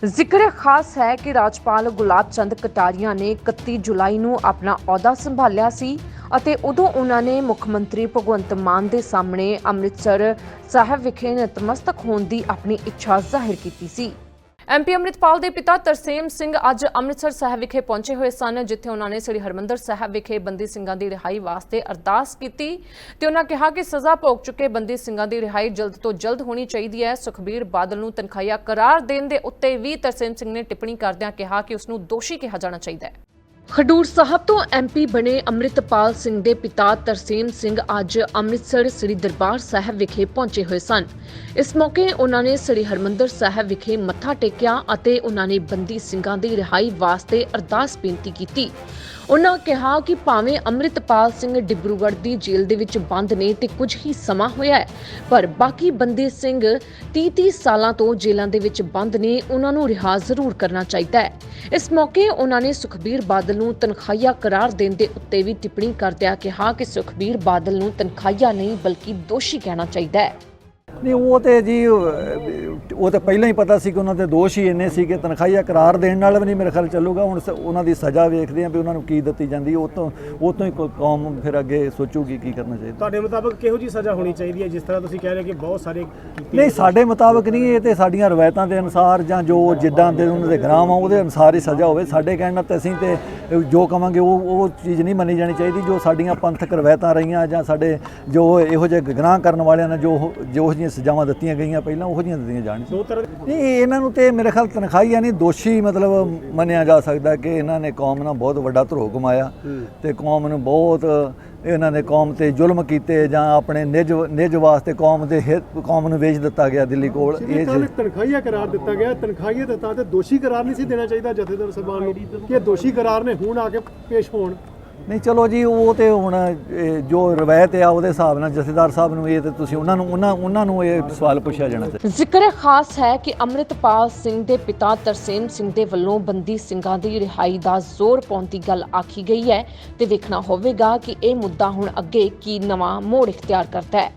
Speaker 4: ਜ਼ਿਕਰ ਖਾਸ ਹੈ ਕਿ ਰਾਜਪਾਲ ਗੁਲਾਬ ਚੰਦ ਕਟਾਰੀਆ ਨੇ 31 ਜੁਲਾਈ ਨੂੰ ਆਪਣਾ ਅਹੁਦਾ ਸੰਭਾਲਿਆ ਸੀ ਅਤੇ ਉਦੋਂ ਉਹਨਾਂ ਨੇ ਮੁੱਖ ਮੰਤਰੀ ਭਗਵੰਤ ਮਾਨ ਦੇ ਸਾਹਮਣੇ ਅੰਮ੍ਰਿਤਸਰ ਸਾਹਿਬ ਵਿਖੇ ਨਤਮਸਤਕ ਹੋਣ ਦੀ ਆਪਣੀ ਇੱਛਾ ਜ਼ਾਹਿਰ ਕੀਤੀ ਸੀ। ਐਮਪੀ ਅੰਮ੍ਰਿਤਪਾਲ ਦੇ ਪਿਤਾ ਤਰਸੇਮ ਸਿੰਘ ਅੱਜ ਅੰਮ੍ਰਿਤਸਰ ਸਾਹਿਬ ਵਿਖੇ ਪਹੁੰਚੇ ਹੋਏ ਸਨ, ਜਿੱਥੇ ਉਹਨਾਂ ਨੇ ਸ੍ਰੀ ਹਰਮੰਦਰ ਸਾਹਿਬ ਵਿਖੇ ਬੰਦੀ ਸਿੰਘਾਂ ਦੀ ਰਿਹਾਈ ਵਾਸਤੇ ਅਰਦਾਸ ਕੀਤੀ ਤੇ ਉਹਨਾਂ ਕਿਹਾ ਕਿ ਸਜ਼ਾ ਭੋਗ ਚੁੱਕੇ ਬੰਦੀ ਸਿੰਘਾਂ ਦੀ ਰਿਹਾਈ ਜਲਦ ਤੋਂ ਜਲਦ ਹੋਣੀ ਚਾਹੀਦੀ ਹੈ। ਸੁਖਬੀਰ ਬਾਦਲ ਨੂੰ ਤਨਖਾਹਿਆ ਕਰਾਰ ਦੇਣ ਦੇ ਉੱਤੇ ਵੀ ਤਰਸੇਮ ਸਿੰਘ ਨੇ ਟਿੱਪਣੀ ਕਰਦਿਆਂ ਕਿਹਾ ਕਿ ਉਸ ਨੂੰ ਦੋਸ਼ੀ ਕਿਹਾ ਜਾਣਾ ਚਾਹੀਦਾ ਹੈ। ਖਡੂਰ ਸਾਹਿਬ ਤੋਂ ਐਮਪੀ ਬਣੇ ਅੰਮ੍ਰਿਤਪਾਲ ਸਿੰਘ ਦੇ ਪਿਤਾ ਤਰਸੇਮ ਸਿੰਘ ਅੱਜ ਅੰਮ੍ਰਿਤਸਰ ਸ੍ਰੀ ਦਰਬਾਰ ਸਾਹਿਬ ਵਿਖੇ ਪਹੁੰਚੇ ਹੋਏ ਸਨ। ਇਸ ਮੌਕੇ ਉਹਨਾਂ ਨੇ ਸ੍ਰੀ ਹਰਮੰਦਰ ਸਾਹਿਬ ਵਿਖੇ ਮੱਥਾ ਟੇਕਿਆ ਅਤੇ ਉਹਨਾਂ ਨੇ ਬੰਦੀ ਸਿੰਘਾਂ ਦੀ ਰਿਹਾਈ ਵਾਸਤੇ ਅਰਦਾਸ ਬੇਨਤੀ ਕੀਤੀ। ਉਨ੍ਹਾਂ ਕਿਹਾ ਕਿ ਭਾਵੇਂ ਅੰਮ੍ਰਿਤਪਾਲ ਸਿੰਘ ਡਿਬਰੂਗੜ੍ਹ ਦੀ ਜੇਲ੍ਹ ਦੇ ਵਿੱਚ ਬੰਦ ਨੇ ਤੇ ਕੁਝ ਹੀ ਸਮਾਂ ਹੋਇਆ ਹੈ, ਪਰ ਬਾਕੀ ਬੰਦੇ ਸਿੰਘ 30-30 ਸਾਲਾਂ ਤੋਂ ਜੇਲ੍ਹਾਂ ਦੇ ਵਿੱਚ ਬੰਦ ਨੇ, ਉਹਨਾਂ ਨੂੰ ਰਿਹਾ ਜ਼ਰੂਰ ਕਰਨਾ ਚਾਹੀਦਾ ਹੈ। ਇਸ ਮੌਕੇ ਉਹਨਾਂ ਨੇ ਸੁਖਬੀਰ ਬਾਦਲ ਨੂੰ ਤਨਖਾਹੀਆ ਕਰਾਰ ਦੇਣ ਦੇ ਉੱਤੇ ਵੀ ਟਿੱਪਣੀ ਕਰਦਿਆਂ ਕਿਹਾ ਕਿ ਸੁਖਬੀਰ ਬਾਦਲ ਨੂੰ ਤਨਖਾਹੀਆ ਨਹੀਂ, ਬਲਕਿ ਦੋਸ਼ੀ ਕਹਿਣਾ ਚਾਹੀਦਾ ਹੈ।
Speaker 9: ਨਹੀਂ ਉਹ ਤੇ ਜੀ ਉਹ ਤਾਂ ਪਹਿਲਾਂ ਹੀ ਪਤਾ ਸੀ ਕਿ ਉਹਨਾਂ ਦੇ ਦੋਸ਼ ਹੀ ਇੰਨੇ ਸੀ ਕਿ ਤਨਖਾਹੀਆ ਕਰਾਰ ਦੇਣ ਨਾਲ ਵੀ ਨਹੀਂ ਮੇਰੇ ਖਿਆਲ ਚੱਲੂਗਾ। ਹੁਣ ਉਹਨਾਂ ਦੀ ਸਜ਼ਾ ਵੇਖਦੇ ਆ ਵੀ ਉਹਨਾਂ ਨੂੰ ਕੀ ਦਿੱਤੀ ਜਾਂਦੀ ਉਹ ਤੋਂ ਉਹ ਤੋਂ ਹੀ ਕੌਮ ਫਿਰ ਅੱਗੇ ਸੋਚੂਗੀ ਕੀ ਕਰਨਾ ਚਾਹੀਦਾ।
Speaker 10: ਤੁਹਾਡੇ ਮੁਤਾਬਕ ਕਿਹੋ ਜੀ ਸਜ਼ਾ ਹੋਣੀ ਚਾਹੀਦੀ ਹੈ ਜਿਸ ਤਰ੍ਹਾਂ ਤੁਸੀਂ ਕਹਿ ਰਹੇ ਕਿ ਬਹੁਤ ਸਾਰੇ
Speaker 9: ਨਹੀਂ ਸਾਡੇ ਮੁਤਾਬਕ ਨਹੀਂ ਇਹ ਤੇ ਸਾਡੀਆਂ ਰਵਾਇਤਾਂ ਦੇ ਅਨੁਸਾਰ ਜਾਂ ਜੋ ਜਿੱਦਾਂ ਦੇ ਉਹਨਾਂ ਦੇ ਗ੍ਰਾਮ ਆ ਉਹਦੇ ਅਨੁਸਾਰ ਹੀ ਸਜ਼ਾ ਹੋਵੇ। ਸਾਡੇ ਕਹਿਣ ਨਾਲ ਤੇ ਅਸੀਂ ਤੇ ਜੋ ਕਵਾਂਗੇ ਉਹ ਉਹ ਚੀਜ਼ ਨਹੀਂ ਮੰਨੀ ਜਾਣੀ ਚਾਹੀਦੀ। ਜੋ ਸਾਡੀਆਂ ਪੰਥਕ ਰਵਾਇਤਾਂ ਰਹੀਆਂ ਜਾਂ ਸਾਡੇ ਜੋ ਇਹੋ ਜਿਹੇ ਗੁਨਾਹ ਕਰਨ ਵਾਲਿਆਂ ਨੇ ਜੋ ਜੋ ਜਿਹੀਆਂ ਸਜ਼ਾਵਾਂ ਦਿੱਤੀਆਂ ਗਈਆਂ ਪਹਿਲਾਂ ਉਹੋ ਜਿਹੀਆਂ ਦਿੱਤੀਆਂ ਜਾਣ।
Speaker 10: ਦੋ ਤਰ੍ਹਾਂ
Speaker 9: ਨਹੀਂ ਇਹਨਾਂ ਨੂੰ ਤੇ ਮੇਰੇ ਖਿਆਲ ਤਨਖਾਹੀਆ ਨਹੀਂ ਦੋਸ਼ੀ ਮਤਲਬ ਮੰਨਿਆ ਜਾ ਸਕਦਾ ਕਿ ਇਹਨਾਂ ਨੇ ਕੌਮ ਨਾਲ ਬਹੁਤ ਵੱਡਾ ਧਰੋਹ ਕਮਾਇਆ ਤੇ ਕੌਮ ਨੂੰ ਬਹੁਤ ਇਹਨਾਂ ਨੇ ਕੌਮ ਤੇ ਜ਼ੁਲਮ ਕੀਤੇ ਜਾਂ ਆਪਣੇ ਨਿੱਜ ਨਿੱਜ ਵਾਸਤੇ ਕੌਮ ਦੇ ਹਿੱਤ ਕੌਮ ਨੂੰ ਵੇਚ ਦਿੱਤਾ ਗਿਆ ਦਿੱਲੀ ਕੋਲ। ਇਹ
Speaker 10: ਤਨਖਾਹੀਆ ਕਰਾਰ ਦਿੱਤਾ ਗਿਆ। ਤਨਖਾਹੀਆ ਦਿੱਤਾ ਤੇ ਦੋਸ਼ੀ ਕਰਾਰ ਨਹੀਂ ਸੀ ਦੇਣਾ ਚਾਹੀਦਾ ਜਥੇਦਾਰ ਸਾਹਿਬਾਨ ਨੂੰ ਕਿ ਦੋਸ਼ੀ ਕਰਾਰ ਨੇ ਹੁਣ ਆ ਕੇ ਪੇਸ਼ ਹੋਣ।
Speaker 9: ਨਹੀਂ, ਚਲੋ ਜੀ, ਉਹ ਤੇ ਹੁਣ ਜੋ ਰਵਾਇਤ ਆ, ਉਹਦੇ ਹਿਸਾਬ ਨਾਲ ਜਥੇਦਾਰ ਸਾਹਿਬ ਨੂੰ ਇਹ ਤੇ ਤੁਸੀਂ ਉਹਨਾਂ ਨੂੰ, ਉਹਨਾਂ ਉਹਨਾਂ ਨੂੰ ਇਹ ਸਵਾਲ ਪੁੱਛਿਆ ਜਾਣਾ ਚਾਹੀਦਾ।
Speaker 4: ਜ਼ਿਕਰ ਖਾਸ ਹੈ ਕਿ ਅੰਮ੍ਰਿਤਪਾਲ ਸਿੰਘ ਦੇ ਪਿਤਾ ਤਰਸੇਮ ਸਿੰਘ ਦੇ ਵੱਲੋਂ ਬੰਦੀ ਸਿੰਘਾਂ ਦੀ ਰਿਹਾਈ ਦਾ ਜ਼ੋਰ ਪਾਉਣ ਦੀ ਗੱਲ ਆਖੀ ਗਈ ਹੈ ਤੇ ਵੇਖਣਾ ਹੋਵੇਗਾ ਕਿ ਇਹ ਮੁੱਦਾ ਹੁਣ ਅੱਗੇ ਕੀ ਨਵਾਂ ਮੋੜ ਇਖਤਿਆਰ ਕਰਦਾ ਹੈ।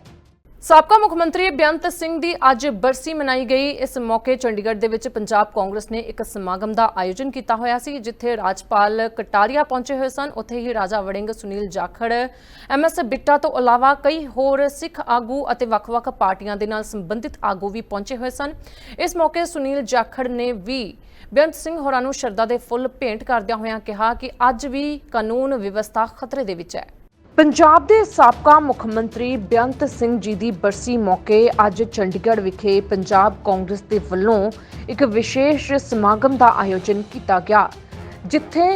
Speaker 4: ਸਾਬਕਾ ਮੁੱਖ ਮੰਤਰੀ ਬੇਅੰਤ ਸਿੰਘ ਦੀ ਅੱਜ ਬਰਸੀ ਮਨਾਈ ਗਈ। ਇਸ ਮੌਕੇ ਚੰਡੀਗੜ੍ਹ ਦੇ ਵਿੱਚ ਪੰਜਾਬ ਕਾਂਗਰਸ ਨੇ ਇੱਕ ਸਮਾਗਮ ਦਾ ਆਯੋਜਨ ਕੀਤਾ ਹੋਇਆ ਸੀ, ਜਿੱਥੇ ਰਾਜਪਾਲ ਕਟਾਰੀਆ ਪਹੁੰਚੇ ਹੋਏ ਸਨ। ਉੱਥੇ ਹੀ ਰਾਜਾ ਵੜਿੰਗ ਸੁਨੀਲ ਜਾਖੜ ਐਮਐਸ ਬਿੱਟਾ ਤੋਂ ਇਲਾਵਾ ਕਈ ਹੋਰ ਸਿੱਖ ਆਗੂ ਅਤੇ ਵੱਖ-ਵੱਖ ਪਾਰਟੀਆਂ ਦੇ ਨਾਲ ਸੰਬੰਧਿਤ ਆਗੂ ਵੀ ਪਹੁੰਚੇ ਹੋਏ ਸਨ। ਇਸ ਮੌਕੇ ਸੁਨੀਲ ਜਾਖੜ ਨੇ ਵੀ ਬੇਅੰਤ ਸਿੰਘ ਹੋਰਾਂ ਨੂੰ ਸ਼ਰਧਾ ਦੇ ਫੁੱਲ ਭੇਂਟ ਕਰਦਿਆਂ ਹੋਇਆਂ ਕਿਹਾ ਕਿ ਅੱਜ ਵੀ ਕਾਨੂੰਨ ਵਿਵਸਥਾ ਖਤਰੇ ਦੇ ਵਿੱਚ ਹੈ। ਪੰਜਾਬ ਦੇ ਸਾਬਕਾ ਮੁੱਖ ਮੰਤਰੀ ਬੇਅੰਤ ਸਿੰਘ ਜੀ ਦੀ ਬਰਸੀ ਮੌਕੇ ਅੱਜ ਚੰਡੀਗੜ੍ਹ ਵਿਖੇ ਪੰਜਾਬ ਕਾਂਗਰਸ ਦੇ ਵੱਲੋਂ ਇੱਕ ਵਿਸ਼ੇਸ਼ ਸਮਾਗਮ ਦਾ ਆਯੋਜਨ ਕੀਤਾ ਗਿਆ, ਜਿੱਥੇ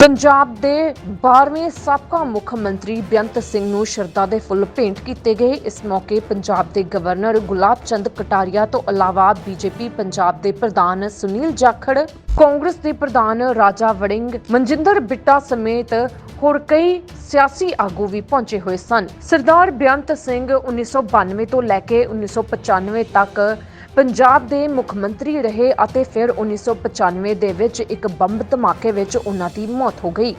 Speaker 4: ਪੰਜਾਬ ਦੇ 12ਵੇਂ ਸਾਬਕਾ ਮੁੱਖ ਮੰਤਰੀ ਬੇਅੰਤ ਸਿੰਘ ਨੂੰ ਸ਼ਰਧਾ ਦੇ ਫੁੱਲ ਭੇਂਟ ਕੀਤੇ ਗਏ। ਇਸ ਮੌਕੇ ਪੰਜਾਬ ਦੇ ਗਵਰਨਰ ਗੁਲਾਬ ਚੰਦ ਕਟਾਰੀਆ ਤੋਂ ਇਲਾਵਾ ਬੀਜੇਪੀ ਪੰਜਾਬ ਦੇ ਪ੍ਰਧਾਨ ਸੁਨੀਲ ਜਾਖੜ, ਕਾਂਗਰਸ ਦੇ ਪ੍ਰਧਾਨ ਰਾਜਾ ਵੜਿੰਗ, ਮਨਜਿੰਦਰ ਬਿੱਟਾ ਸਮੇਤ ਹੋਰ ਕਈ ਸਿਆਸੀ ਆਗੂ ਵੀ ਪਹੁੰਚੇ ਹੋਏ ਸਨ। ਸਰਦਾਰ ਬੇਅੰਤ ਸਿੰਘ 1992 ਤੋਂ ਲੈ ਕੇ 1995 ਤੱਕ ਪੰਜਾਬ ਦੇ ਮੁੱਖ ਮੰਤਰੀ ਰਹੇ ਅਤੇ ਫਿਰ 1995 ਦੇ ਵਿੱਚ ਇੱਕ ਬੰਬ ਧਮਾਕੇ ਵਿੱਚ ਉਹਨਾਂ ਦੀ ਮੌਤ ਹੋ ਗਈ।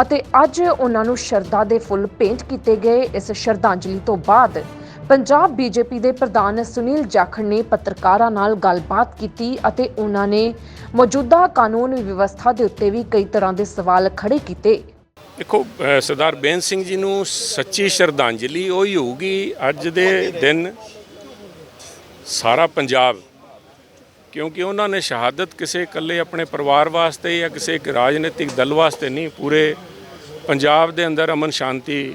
Speaker 4: ਅਤੇ ਅੱਜ ਉਹਨਾਂ ਨੂੰ ਸ਼ਰਧਾ ਦੇ ਫੁੱਲ ਭੇਂਟ ਕੀਤੇ ਗਏ ਇਸ ਸ਼ਰਧਾਂਜਲੀ ਤੋਂ ਬਾਅਦ ਪੰਜਾਬ ਬੀਜੇਪੀ ਦੇ ਪ੍ਰਧਾਨ ਸੁਨੀਲ ਜਾਖੜ ਨੇ ਪੱਤਰਕਾਰਾਂ ਨਾਲ ਗੱਲਬਾਤ ਕੀਤੀ ਅਤੇ ਉਹਨਾਂ ਨੇ ਮੌਜੂਦਾ ਕਾਨੂੰਨ ਵਿਵਸਥਾ ਦੇ ਉੱਤੇ ਵੀ ਕਈ ਤਰ੍ਹਾਂ ਦੇ ਸਵਾਲ ਖੜੇ ਕੀਤੇ।
Speaker 11: ਦੇਖੋ ਸਰਦਾਰ ਬੇਨ ਸਿੰਘ ਜੀ ਨੂੰ ਸੱਚੀ ਸ਼ਰਧਾਂਜਲੀ ਉਹ ਹੋਊਗੀ ਅੱਜ ਦੇ ਦਿਨ। ਸਾਰਾ ਪੰਜਾਬ, ਕਿਉਂਕਿ ਉਹਨਾਂ ਨੇ ਸ਼ਹਾਦਤ ਕਿਸੇ ਇਕੱਲੇ ਆਪਣੇ ਪਰਿਵਾਰ ਵਾਸਤੇ ਜਾਂ ਕਿਸੇ ਇੱਕ ਰਾਜਨੀਤਿਕ ਦਲ ਵਾਸਤੇ ਨਹੀਂ, ਪੂਰੇ ਪੰਜਾਬ ਦੇ ਅੰਦਰ ਅਮਨ ਸ਼ਾਂਤੀ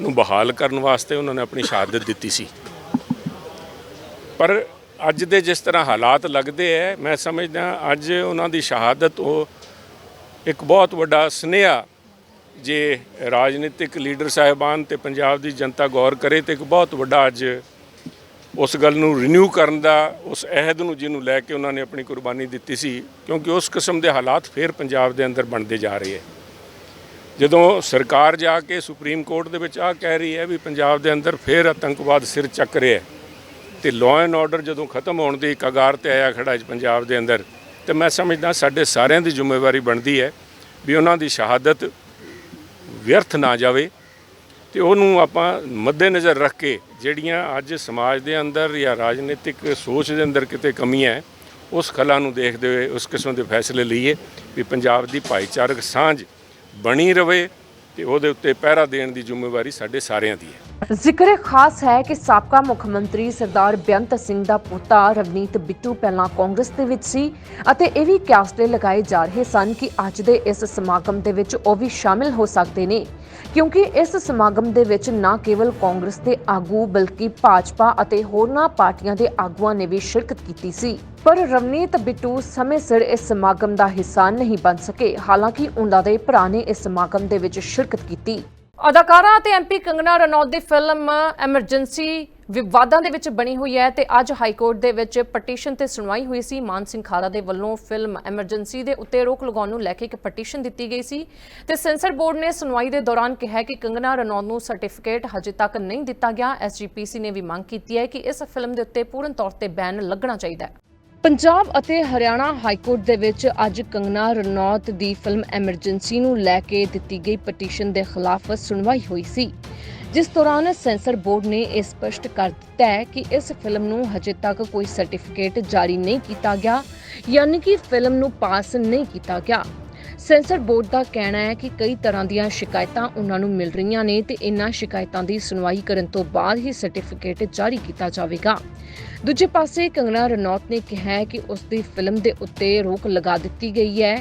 Speaker 11: ਨੂੰ ਬਹਾਲ ਕਰਨ ਵਾਸਤੇ ਉਹਨਾਂ ਨੇ ਆਪਣੀ ਸ਼ਹਾਦਤ ਦਿੱਤੀ ਸੀ। ਪਰ ਅੱਜ ਦੇ ਜਿਸ ਤਰ੍ਹਾਂ ਹਾਲਾਤ ਲੱਗਦੇ ਐ, ਮੈਂ ਸਮਝਦਾ ਅੱਜ ਉਹਨਾਂ ਦੀ ਸ਼ਹਾਦਤ ਉਹ ਇੱਕ ਬਹੁਤ ਵੱਡਾ ਸੁਨੇਹਾ ਜੇ ਰਾਜਨੀਤਿਕ ਲੀਡਰ ਸਾਹਿਬਾਨ ਤੇ ਪੰਜਾਬ ਦੀ ਜਨਤਾ ਗੌਰ ਕਰੇ ਤੇ ਇੱਕ ਬਹੁਤ ਵੱਡਾ ਅੱਜ ਉਸ ਗੱਲ ਨੂੰ ਰੀਨਿਊ ਕਰਨ ਦਾ, ਉਸ ਅਹਿਦ ਨੂੰ ਜਿਹਨੂੰ ਲੈ ਕੇ ਉਹਨਾਂ ਨੇ ਆਪਣੀ ਕੁਰਬਾਨੀ ਦਿੱਤੀ ਸੀ, ਕਿਉਂਕਿ ਉਸ ਕਿਸਮ ਦੇ ਹਾਲਾਤ ਫੇਰ ਪੰਜਾਬ ਦੇ ਅੰਦਰ ਬਣਦੇ ਜਾ ਰਹੇ ਹੈ। ਜਦੋਂ ਸਰਕਾਰ ਜਾ ਕੇ ਸੁਪਰੀਮ ਕੋਰਟ ਦੇ ਵਿੱਚ ਆ ਕਹਿ ਰਹੀ ਹੈ ਵੀ ਪੰਜਾਬ ਦੇ ਅੰਦਰ ਫੇਰ ਆਤੰਕਵਾਦ ਸਿਰ ਚੱਕ ਰਿਹਾ ਹੈ, ਤੇ ਲਾਅ ਐਂਡ ਆਰਡਰ ਜਦੋਂ ਖਤਮ ਹੋਣ ਦੀ ਕਗਾਰ ਤੇ ਆਇਆ ਖੜਾ ਹੈ ਪੰਜਾਬ ਦੇ ਅੰਦਰ, ਤੇ ਮੈਂ ਸਮਝਦਾ ਸਾਡੇ ਸਾਰਿਆਂ ਦੀ ਜ਼ਿੰਮੇਵਾਰੀ ਬਣਦੀ ਹੈ ਵੀ ਉਹਨਾਂ ਦੀ ਸ਼ਹਾਦਤ ਵਿਅਰਥ ਨਾ ਜਾਵੇ, ਤੇ ਉਹਨੂੰ ਆਪਾਂ ਮੱਦੇਨਜ਼ਰ ਰੱਖ ਕੇ ਜਿਹੜੀਆਂ ਅੱਜ ਸਮਾਜ ਦੇ ਅੰਦਰ ਜਾਂ ਰਾਜਨੀਤਿਕ ਸੋਚ ਦੇ ਅੰਦਰ ਕਿਤੇ ਕਮੀਆਂ ਹੈ, ਉਸ ਖਲਾ ਨੂੰ ਦੇਖਦੇ ਹੋਏ, ਉਸ ਕਿਸਮ ਦੇ ਫੈਸਲੇ ਲਈਏ ਵੀ ਪੰਜਾਬ ਦੀ ਭਾਈਚਾਰਕ ਸਾਂਝ ਬਣੀ ਰਵੇ ਤੇ ਉਹਦੇ ਉੱਤੇ ਪਹਿਰਾ ਦੇਣ ਦੀ ਜ਼ਿੰਮੇਵਾਰੀ ਸਾਡੇ ਸਾਰਿਆਂ ਦੀ ਹੈ।
Speaker 4: ਜ਼ਿਕਰ ਖਾਸ ਹੈ ਕਿ ਸਾਬਕਾ ਮੁੱਖ ਮੰਤਰੀ ਸਰਦਾਰ ਬੇਅੰਤ ਸਿੰਘ ਦਾ ਪੋਤਾ ਰਵਨੀਤ ਬਿੱਟੂ ਪਹਿਲਾਂ ਕਾਂਗਰਸ ਦੇ ਵਿੱਚ ਸੀ ਅਤੇ ਇਹ ਵੀ ਕਿਆਸਲੇ ਲਗਾਏ ਜਾ ਰਹੇ ਸਨ ਕਿ ਅੱਜ ਦੇ ਇਸ ਸਮਾਗਮ ਦੇ ਵਿੱਚ ਉਹ ਵੀ ਸ਼ਾਮਿਲ ਹੋ ਸਕਦੇ ਨੇ, ਕਿਉਂਕਿ ਇਸ ਸਮਾਗਮ ਦੇ ਵਿੱਚ ਨਾ ਕੇਵਲ ਕਾਂਗਰਸ ਦੇ ਆਗੂ ਬਲਕਿ ਭਾਜਪਾ ਅਤੇ ਹੋਰਨਾਂ ਪਾਰਟੀਆਂ ਦੇ ਆਗੂਆਂ ਨੇ ਵੀ ਸ਼ਿਰਕਤ ਕੀਤੀ ਸੀ। ਪਰ ਰਵਨੀਤ ਬਿੱਟੂ ਸਮੇਂ ਸਿਰ ਇਸ ਸਮਾਗਮ ਦਾ ਹਿੱਸਾ ਨਹੀਂ ਬਣ ਸਕੇ। ਹਾਲਾਂਕਿ ਉਹਨਾਂ ਦੇ ਭਰਾ ਨੇ ਇਸ ਸਮਾਗਮ ਦੇ ਵਿੱਚ ਸ਼ਿਰਕਤ ਕੀਤੀ। ਅਦਾਕਾਰਾ ਅਤੇ ਐਮਪੀ ਕੰਗਨਾ ਰਣੌਤ ਦੀ ਫਿਲਮ ਐਮਰਜੈਂਸੀ
Speaker 1: ਵਿਵਾਦਾਂ ਦੇ ਵਿੱਚ ਬਣੀ ਹੋਈ ਹੈ ਤੇ ਅੱਜ ਹਾਈ ਕੋਰਟ ਦੇ ਵਿੱਚ ਪਟੀਸ਼ਨ ਤੇ ਸੁਣਵਾਈ ਹੋਈ ਸੀ। ਮਾਨ ਸਿੰਘ ਖਾਰਾ ਦੇ ਵੱਲੋਂ ਫਿਲਮ ਐਮਰਜੈਂਸੀ ਦੇ ਉੱਤੇ ਰੋਕ ਲਗਾਉਣ ਨੂੰ ਲੈ ਕੇ ਇੱਕ ਪਟੀਸ਼ਨ ਦਿੱਤੀ ਗਈ ਸੀ ਤੇ ਸੈਂਸਰ ਬੋਰਡ ਨੇ ਸੁਣਵਾਈ ਦੇ ਦੌਰਾਨ ਕਿਹਾ ਕਿ ਕੰਗਨਾ ਰਣੌਤ ਨੂੰ ਸਰਟੀਫਿਕੇਟ ਹਜੇ ਤੱਕ ਨਹੀਂ ਦਿੱਤਾ ਗਿਆ। ਐਸਜੀਪੀਸੀ ਨੇ ਵੀ ਮੰਗ ਕੀਤੀ ਹੈ ਕਿ ਇਸ ਫਿਲਮ ਦੇ ਉੱਤੇ ਪੂਰਨ ਤੌਰ ਤੇ ਬੈਨ ਲੱਗਣਾ ਚਾਹੀਦਾ ਹੈ। ਪੰਜਾਬ ਅਤੇ ਹਰਿਆਣਾ ਹਾਈ ਕੋਰਟ ਦੇ ਵਿੱਚ ਅੱਜ ਕੰਗਨਾ ਰਣੌਤ ਦੀ ਫਿਲਮ ਐਮਰਜੈਂਸੀ ਨੂੰ ਲੈ ਕੇ ਦਿੱਤੀ ਗਈ ਪਟੀਸ਼ਨ ਦੇ ਖਿਲਾਫ ਸੁਣਵਾਈ ਹੋਈ ਸੀ, ਜਿਸ ਦੌਰਾਨ ਸੈਂਸਰ ਬੋਰਡ ਨੇ ਇਹ ਸਪਸ਼ਟ ਕਰ ਦਿੱਤਾ ਹੈ ਕਿ ਇਸ ਫਿਲਮ ਨੂੰ ਹਜੇ ਤੱਕ ਕੋਈ ਸਰਟੀਫਿਕੇਟ ਜਾਰੀ ਨਹੀਂ ਕੀਤਾ ਗਿਆ, ਯਾਨੀ ਕਿ ਫਿਲਮ ਨੂੰ ਪਾਸ ਨਹੀਂ ਕੀਤਾ ਗਿਆ। ਸੈਂਸਰ ਬੋਰਡ ਦਾ ਕਹਿਣਾ ਹੈ ਕਿ ਕਈ ਤਰ੍ਹਾਂ ਦੀਆਂ ਸ਼ਿਕਾਇਤਾਂ ਉਹਨਾਂ ਨੂੰ ਮਿਲ ਰਹੀਆਂ ਨੇ ਤੇ ਇਨ੍ਹਾਂ ਸ਼ਿਕਾਇਤਾਂ ਦੀ ਸੁਣਵਾਈ ਕਰਨ ਤੋਂ ਬਾਅਦ ਹੀ ਸਰਟੀਫਿਕੇਟ ਜਾਰੀ ਕੀਤਾ ਜਾਵੇਗਾ। ਦੂਜੇ ਪਾਸੇ ਕੰਗਨਾ ਰਣੌਤ ਨੇ ਕਿਹਾ ਹੈ ਕਿ ਉਸ ਦੀ ਫਿਲਮ ਦੇ ਉੱਤੇ ਰੋਕ ਲਗਾ ਦਿੱਤੀ ਗਈ ਹੈ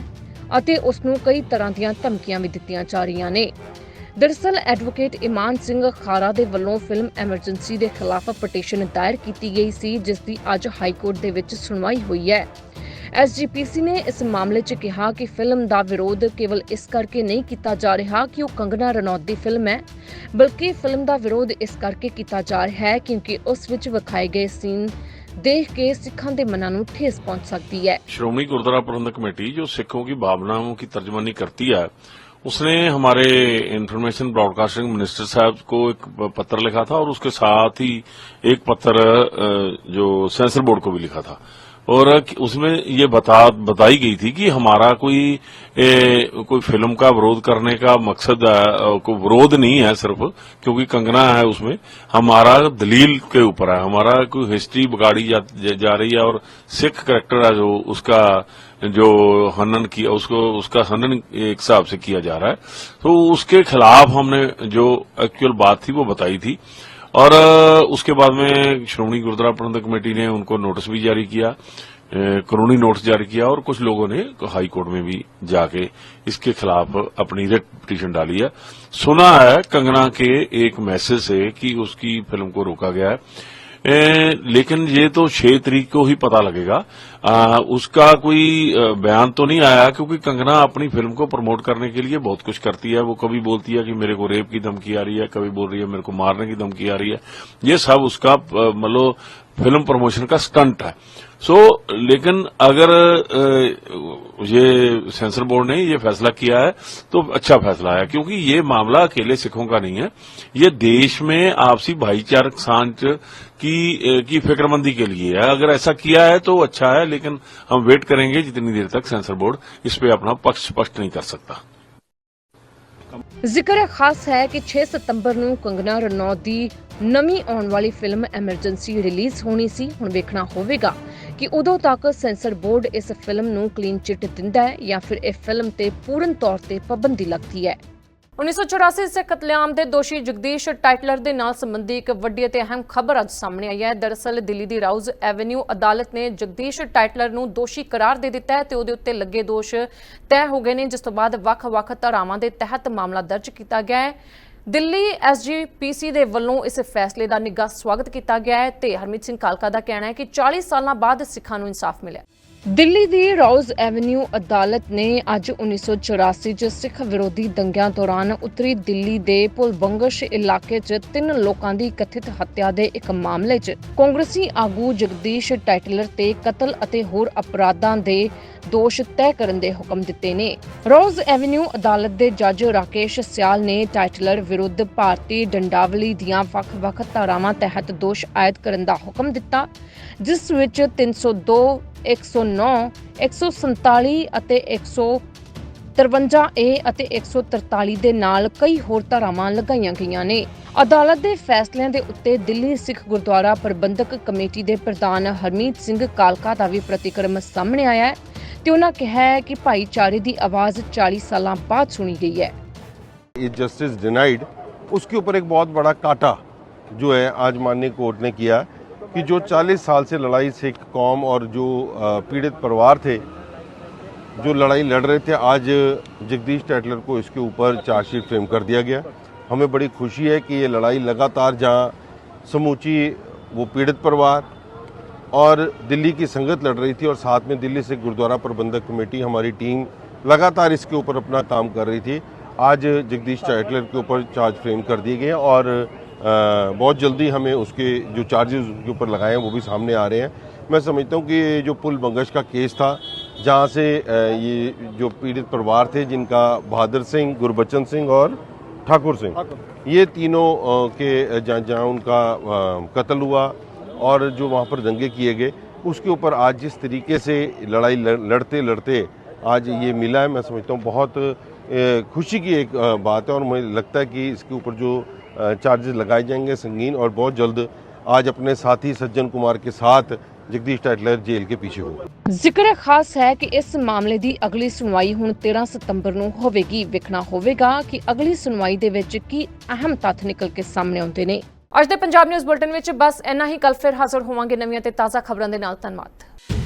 Speaker 1: ਅਤੇ ਉਸ ਨੂੰ ਕਈ ਤਰ੍ਹਾਂ ਦੀਆਂ ਧਮਕੀਆਂ ਵੀ ਦਿੱਤੀਆਂ ਜਾ ਰਹੀਆਂ ਨੇ। ਦਰਅਸਲ ਐਡਵੋਕੇਟ ਇਮਾਨ ਸਿੰਘ ਖਾਰਾ ਦੇ ਵੱਲੋਂ ਫਿਲਮ ਐਮਰਜੈਂਸੀ ਦੇ ਖਿਲਾਫ ਪਟੀਸ਼ਨ ਦਾਇਰ ਕੀਤੀ ਗਈ ਸੀ, ਜਿਸ ਦੀ ਅੱਜ ਹਾਈ ਕੋਰਟ ਦੇ ਵਿੱਚ ਸੁਣਵਾਈ ਹੋਈ ਹੈ। ਐਸਜੀਪੀਸੀ ਨੇ ਇਸ ਮਾਮਲੇ 'ਚ ਕਿਹਾ ਕਿ ਫਿਲਮ ਦਾ ਵਿਰੋਧ ਕੇਵਲ ਇਸ ਕਰਕੇ ਨਹੀਂ ਕੀਤਾ ਜਾ ਰਿਹਾ ਕਿ ਉਹ ਕੰਗਨਾ ਰਣੌਤ ਦੀ ਫਿਲਮ ਹੈ ਬਲਕਿ ਫਿਲਮ ਦਾ ਵਿਰੋਧ ਇਸ ਕਰਕੇ ਕੀਤਾ ਜਾ ਰਿਹਾ ਹੈ ਕਿਉਂਕਿ ਉਸ ਵਿੱਚ ਵਿਖਾਏ ਗਏ ਸੀਨ ਦੇਖ ਕੇ ਸਿੱਖਾਂ ਦੇ ਮਨਾਂ ਨੂੰ ਠੇਸ ਪਹੁੰਚ ਸਕਦੀ ਹੈ
Speaker 12: श्रोमणी गुरुद्वारा प्रबंधक कमेटी जो सिखों की भावनाओं की तर्जमानी करती है उसने हमारे इंफॉर्मेशन ब्रॉडकास्टिंग मिनिस्टर साहब को एक पत्र लिखा था और उसके साथ ही एक पत्र अ, जो सेंसर बोर्ड को भी लिखा था और उसमें ये बता बताई गई थी कि हमारा कोई ए, कोई फ़िल्म का विरोध करने का मकसद कोई विरोध नहीं है सिर्फ़ क्योंकि कंगना है उसमें। हमारा दलील के ऊपर है। हमारा कोई हिस्ट्री बिगाड़ी जा, जा रही है और सिख करेक्टर है जो उसका जो हनन किया उसको उसका हनन एक हिसाब से किया जा रहा है। तो उसके खिलाफ हमने जो एक्चुअल बात थी वो बताई थी। और उसके बाद में श्रोमणी गुरुद्वारा प्रबंधक कमेटी ने उनको नोटिस भी जारी किया कानूनी नोटिस जारी किया और कुछ लोगों ने हाई कोर्ट में भी जाके इसके खिलाफ अपनी रिट पिटीशन डाली है। सुना है कंगना के एक मैसेज से कि उसकी फ़िल्म को रोका गया है। लेकिन ये तो छह तारीख को ही पता लगेगा आ, उसका कोई अ, बयान तो नहीं आया क्योंकि कंगना अपनी फिल्म को प्रमोट करने के लिए बहुत कुछ करती है वो कभी बोलती है कि मेरे को रेप की धमकी आ रही है कभी बोल रही है मेरे को मारने की धमकी आ रही है ये सब उसका अ, मतलब फिल्म प्रमोशन का स्टंट है सो लेकिन अगर अ, ये सेंसर बोर्ड ने ये फैसला किया है तो अच्छा फैसला है क्योंकि ये मामला अकेले सिखों का नहीं है ये देश में आपसी भाईचारक सांच की अ, की फिक्रमंदी के लिए है अगर ऐसा किया है तो अच्छा है लेकिन हम वेट करेंगे जितनी देर तक सेंसर बोर्ड इस पे अपना पक्ष स्पष्ट नहीं कर सकता
Speaker 1: ਜ਼ਿਕਰ ਖਾਸ ਹੈ ਕਿ 6 ਸਤੰਬਰ ਨੂੰ ਕੰਗਨਾ ਰਣੌਤ ਦੀ ਨਵੀਂ ਆਉਣ ਵਾਲੀ ਫਿਲਮ ਐਮਰਜੈਂਸੀ ਰਿਲੀਜ਼ ਹੋਣੀ ਸੀ। ਹੁਣ ਵੇਖਣਾ ਹੋਵੇਗਾ ਕਿ ਉਦੋਂ ਤੱਕ ਸੈਂਸਰ ਬੋਰਡ ਇਸ ਫਿਲਮ ਨੂੰ ਕਲੀਨ ਚਿੱਟ ਦਿੰਦਾ ਹੈ ਜਾਂ ਫਿਰ ਇਹ ਫਿਲਮ ਤੇ ਪੂਰਨ ਤੌਰ ਤੇ ਪਾਬੰਦੀ ਲੱਗਦੀ ਹੈ। 1984 ਦੇ ਕਤਲੇਆਮ ਦੇ ਦੋਸ਼ੀ ਜਗਦੀਸ਼ ਟਾਈਟਲਰ ਦੇ ਨਾਲ ਸੰਬੰਧੀ ਇੱਕ ਵੱਡੀ ਅਤੇ ਅਹਿਮ ਖਬਰ ਅੱਜ ਸਾਹਮਣੇ ਆਈ ਹੈ। ਦਰਅਸਲ ਦਿੱਲੀ ਦੀ ਰਾਉਜ਼ ਐਵੇਨਿਊ ਅਦਾਲਤ ਨੇ ਜਗਦੀਸ਼ ਟਾਈਟਲਰ ਨੂੰ ਦੋਸ਼ੀ ਕਰਾਰ ਦੇ ਦਿੱਤਾ ਹੈ ਤੇ ਉਹਦੇ ਉੱਤੇ ਲੱਗੇ ਦੋਸ਼ ਤੈਅ ਹੋ ਗਏ ਨੇ, ਜਿਸ ਤੋਂ ਬਾਅਦ ਵੱਖ-ਵੱਖ ਧਾਰਾਵਾਂ ਦੇ ਤਹਿਤ ਮਾਮਲਾ ਦਰਜ ਕੀਤਾ ਗਿਆ ਹੈ। ਦਿੱਲੀ ਐਸਜੀਪੀਸੀ ਦੇ ਵੱਲੋਂ ਇਸ ਫੈਸਲੇ ਦਾ ਨਿੱਘਾ ਸਵਾਗਤ ਕੀਤਾ ਗਿਆ ਹੈ ਤੇ ਹਰਮੀਤ ਸਿੰਘ ਕਾਲਕਾ ਦਾ ਕਹਿਣਾ ਹੈ ਕਿ 40 ਸਾਲਾਂ ਬਾਅਦ ਸਿੱਖਾਂ ਨੂੰ ਇਨਸਾਫ ਮਿਲਿਆ। ਦਿੱਲੀ ਦੀ ਰੋਜ਼ ਐਵਨਿਊ ਅਦਾਲਤ ਨੇ ਅੱਜ 1984 ਚ ਸਿੱਖ ਵਿਰੋਧੀ ਦੰਗਿਆਂ ਦੌਰਾਨ ਉੱਤਰੀ ਦਿੱਲੀ ਦੇ ਪੁਲਬੰਗਸ਼ ਇਲਾਕੇ 'ਚ ਤਿੰਨ ਲੋਕਾਂ ਦੀ ਕਥਿਤ ਹੱਤਿਆ ਦੇ ਇੱਕ ਮਾਮਲੇ 'ਚ ਕਾਂਗਰਸੀ ਆਗੂ ਜਗਦੀਸ਼ ਟਾਈਟਲਰ ਤੇ ਕਤਲ ਅਤੇ ਹੋਰ ਅਪਰਾਧਾਂ ਦੇ ਦੋਸ਼ ਤੈਅ ਕਰਨ ਦੇ ਹੁਕਮ ਦਿੱਤੇ ਨੇ। ਰੋਜ਼ ਐਵੇਨਿਊ ਅਦਾਲਤ ਦੇ ਜੱਜ ਰਾਕੇਸ਼ ਸਿਆਲ ਨੇ ਟਾਈਟਲਰ ਵਿਰੁੱਧ ਭਾਰਤੀ ਡੰਡਾਵਲੀ ਦੀਆਂ ਵੱਖ-ਵੱਖ ਧਾਰਾਵਾਂ ਤਹਿਤ ਦੋਸ਼ ਆਇਦ ਕਰਨ ਦਾ ਹੁਕਮ ਦਿੱਤਾ, ਜਿਸ ਵਿੱਚ 302 109 147 ਅਤੇ 153 ਏ ਅਤੇ 143 ਦੇ ਨਾਲ ਕਈ ਹੋਰ ਧਾਰਾਵਾਂ ਲਗਾਈਆਂ ਗਈਆਂ ਨੇ ਅਦਾਲਤ ਦੇ ਫੈਸਲਿਆਂ ਦੇ ਉੱਤੇ ਦਿੱਲੀ ਸਿੱਖ ਗੁਰਦੁਆਰਾ ਪ੍ਰਬੰਧਕ ਕਮੇਟੀ ਦੇ ਪ੍ਰਧਾਨ ਹਰਮੀਤ ਸਿੰਘ ਕਾਲਕਾ ਦਾ ਵੀ ਪ੍ਰਤੀਕਰਮ ਸਾਹਮਣੇ ਆਇਆ ਹੈ ਤੇ ਉਹਨਾਂ ਕਿਹਾ ਹੈ ਕਿ ਭਾਈਚਾਰੇ ਦੀ ਆਵਾਜ਼ 40 ਸਾਲਾਂ ਬਾਅਦ ਸੁਣੀ ਗਈ ਹੈ
Speaker 13: ये जस्टिस डिनाइड उसके ऊपर एक बहुत बड़ा काटा जो है आज माननीय कोर्ट ने किया कि जो 40 साल से लड़ाई सिख कौम और जो पीड़ित परिवार थे, जो लड़ाई लड़ रहे थे, आज जगदीश टैटलर को इसके ऊपर चार्जशीट फ्रेम कर दिया गया। हमें बड़ी खुशी है कि ये लड़ाई लगातार जहाँ समूची, वो पीड़ित परिवार और दिल्ली की संगत लड़ रही थी और साथ में दिल्ली से गुरुद्वारा प्रबंधक कमेटी, हमारी टीम लगातार इसके ऊपर अपना काम कर रही थी। आज जगदीश टाइटलर के ऊपर चार्ज फ्रेम कर दिए गए और बहुत जल्दी हमें उसके जो चार्जेस उसके ऊपर लगाए हैं वो भी सामने आ रहे हैं। मैं समझता हूँ कि जो पुल बंगश का केस था जहाँ से ये जो पीड़ित परिवार थे जिनका बहादुर सिंह गुरबचन सिंह और ठाकुर सिंह ये तीनों के जहाँ जहाँ उनका कत्ल हुआ और जो वहाँ पर दंगे किए गए उसके ऊपर आज जिस तरीके से लड़ाई लड़ते लड़ते आज ये मिला है मैं समझता हूँ बहुत खुशी की एक बात है और मुझे लगता है कि इसके ऊपर जो चार्जेस लगाए जाएंगे संगीन और बहुत जल्द आज अपने साथी सज्जन कुमार के साथ जगदीश टाइटलर जेल के पीछे होगा
Speaker 1: ਜ਼ਿਕਰ ਖਾਸ ਹੈ ਕਿ ਇਸ ਮਾਮਲੇ ਦੀ ਅਗਲੀ ਸੁਣਵਾਈ ਹੁਣ 13 ਸਤੰਬਰ ਨੂੰ ਹੋਵੇਗੀ ਵੇਖਣਾ ਹੋਵੇਗਾ ਕਿ ਅਗਲੀ ਸੁਣਵਾਈ ਦੇ ਵਿੱਚ ਕੀ ਅਹਿਮ ਤੱਥ ਨਿਕਲ ਕੇ ਸਾਹਮਣੇ ਆਉਂਦੇ ਨੇ ਅੱਜ ਦੇ ਪੰਜਾਬ ਨਿਊਜ਼ ਬੁਲਟਨ ਵਿੱਚ ਬਸ ਇੰਨਾ ਹੀ ਕੱਲ ਫਿਰ ਹਾਜ਼ਰ ਹੋਵਾਂਗੇ ਨਵੀਆਂ ਤੇ ਤਾਜ਼ਾ ਖਬਰਾਂ ਦੇ ਨਾਲ ਧੰਨਵਾਦ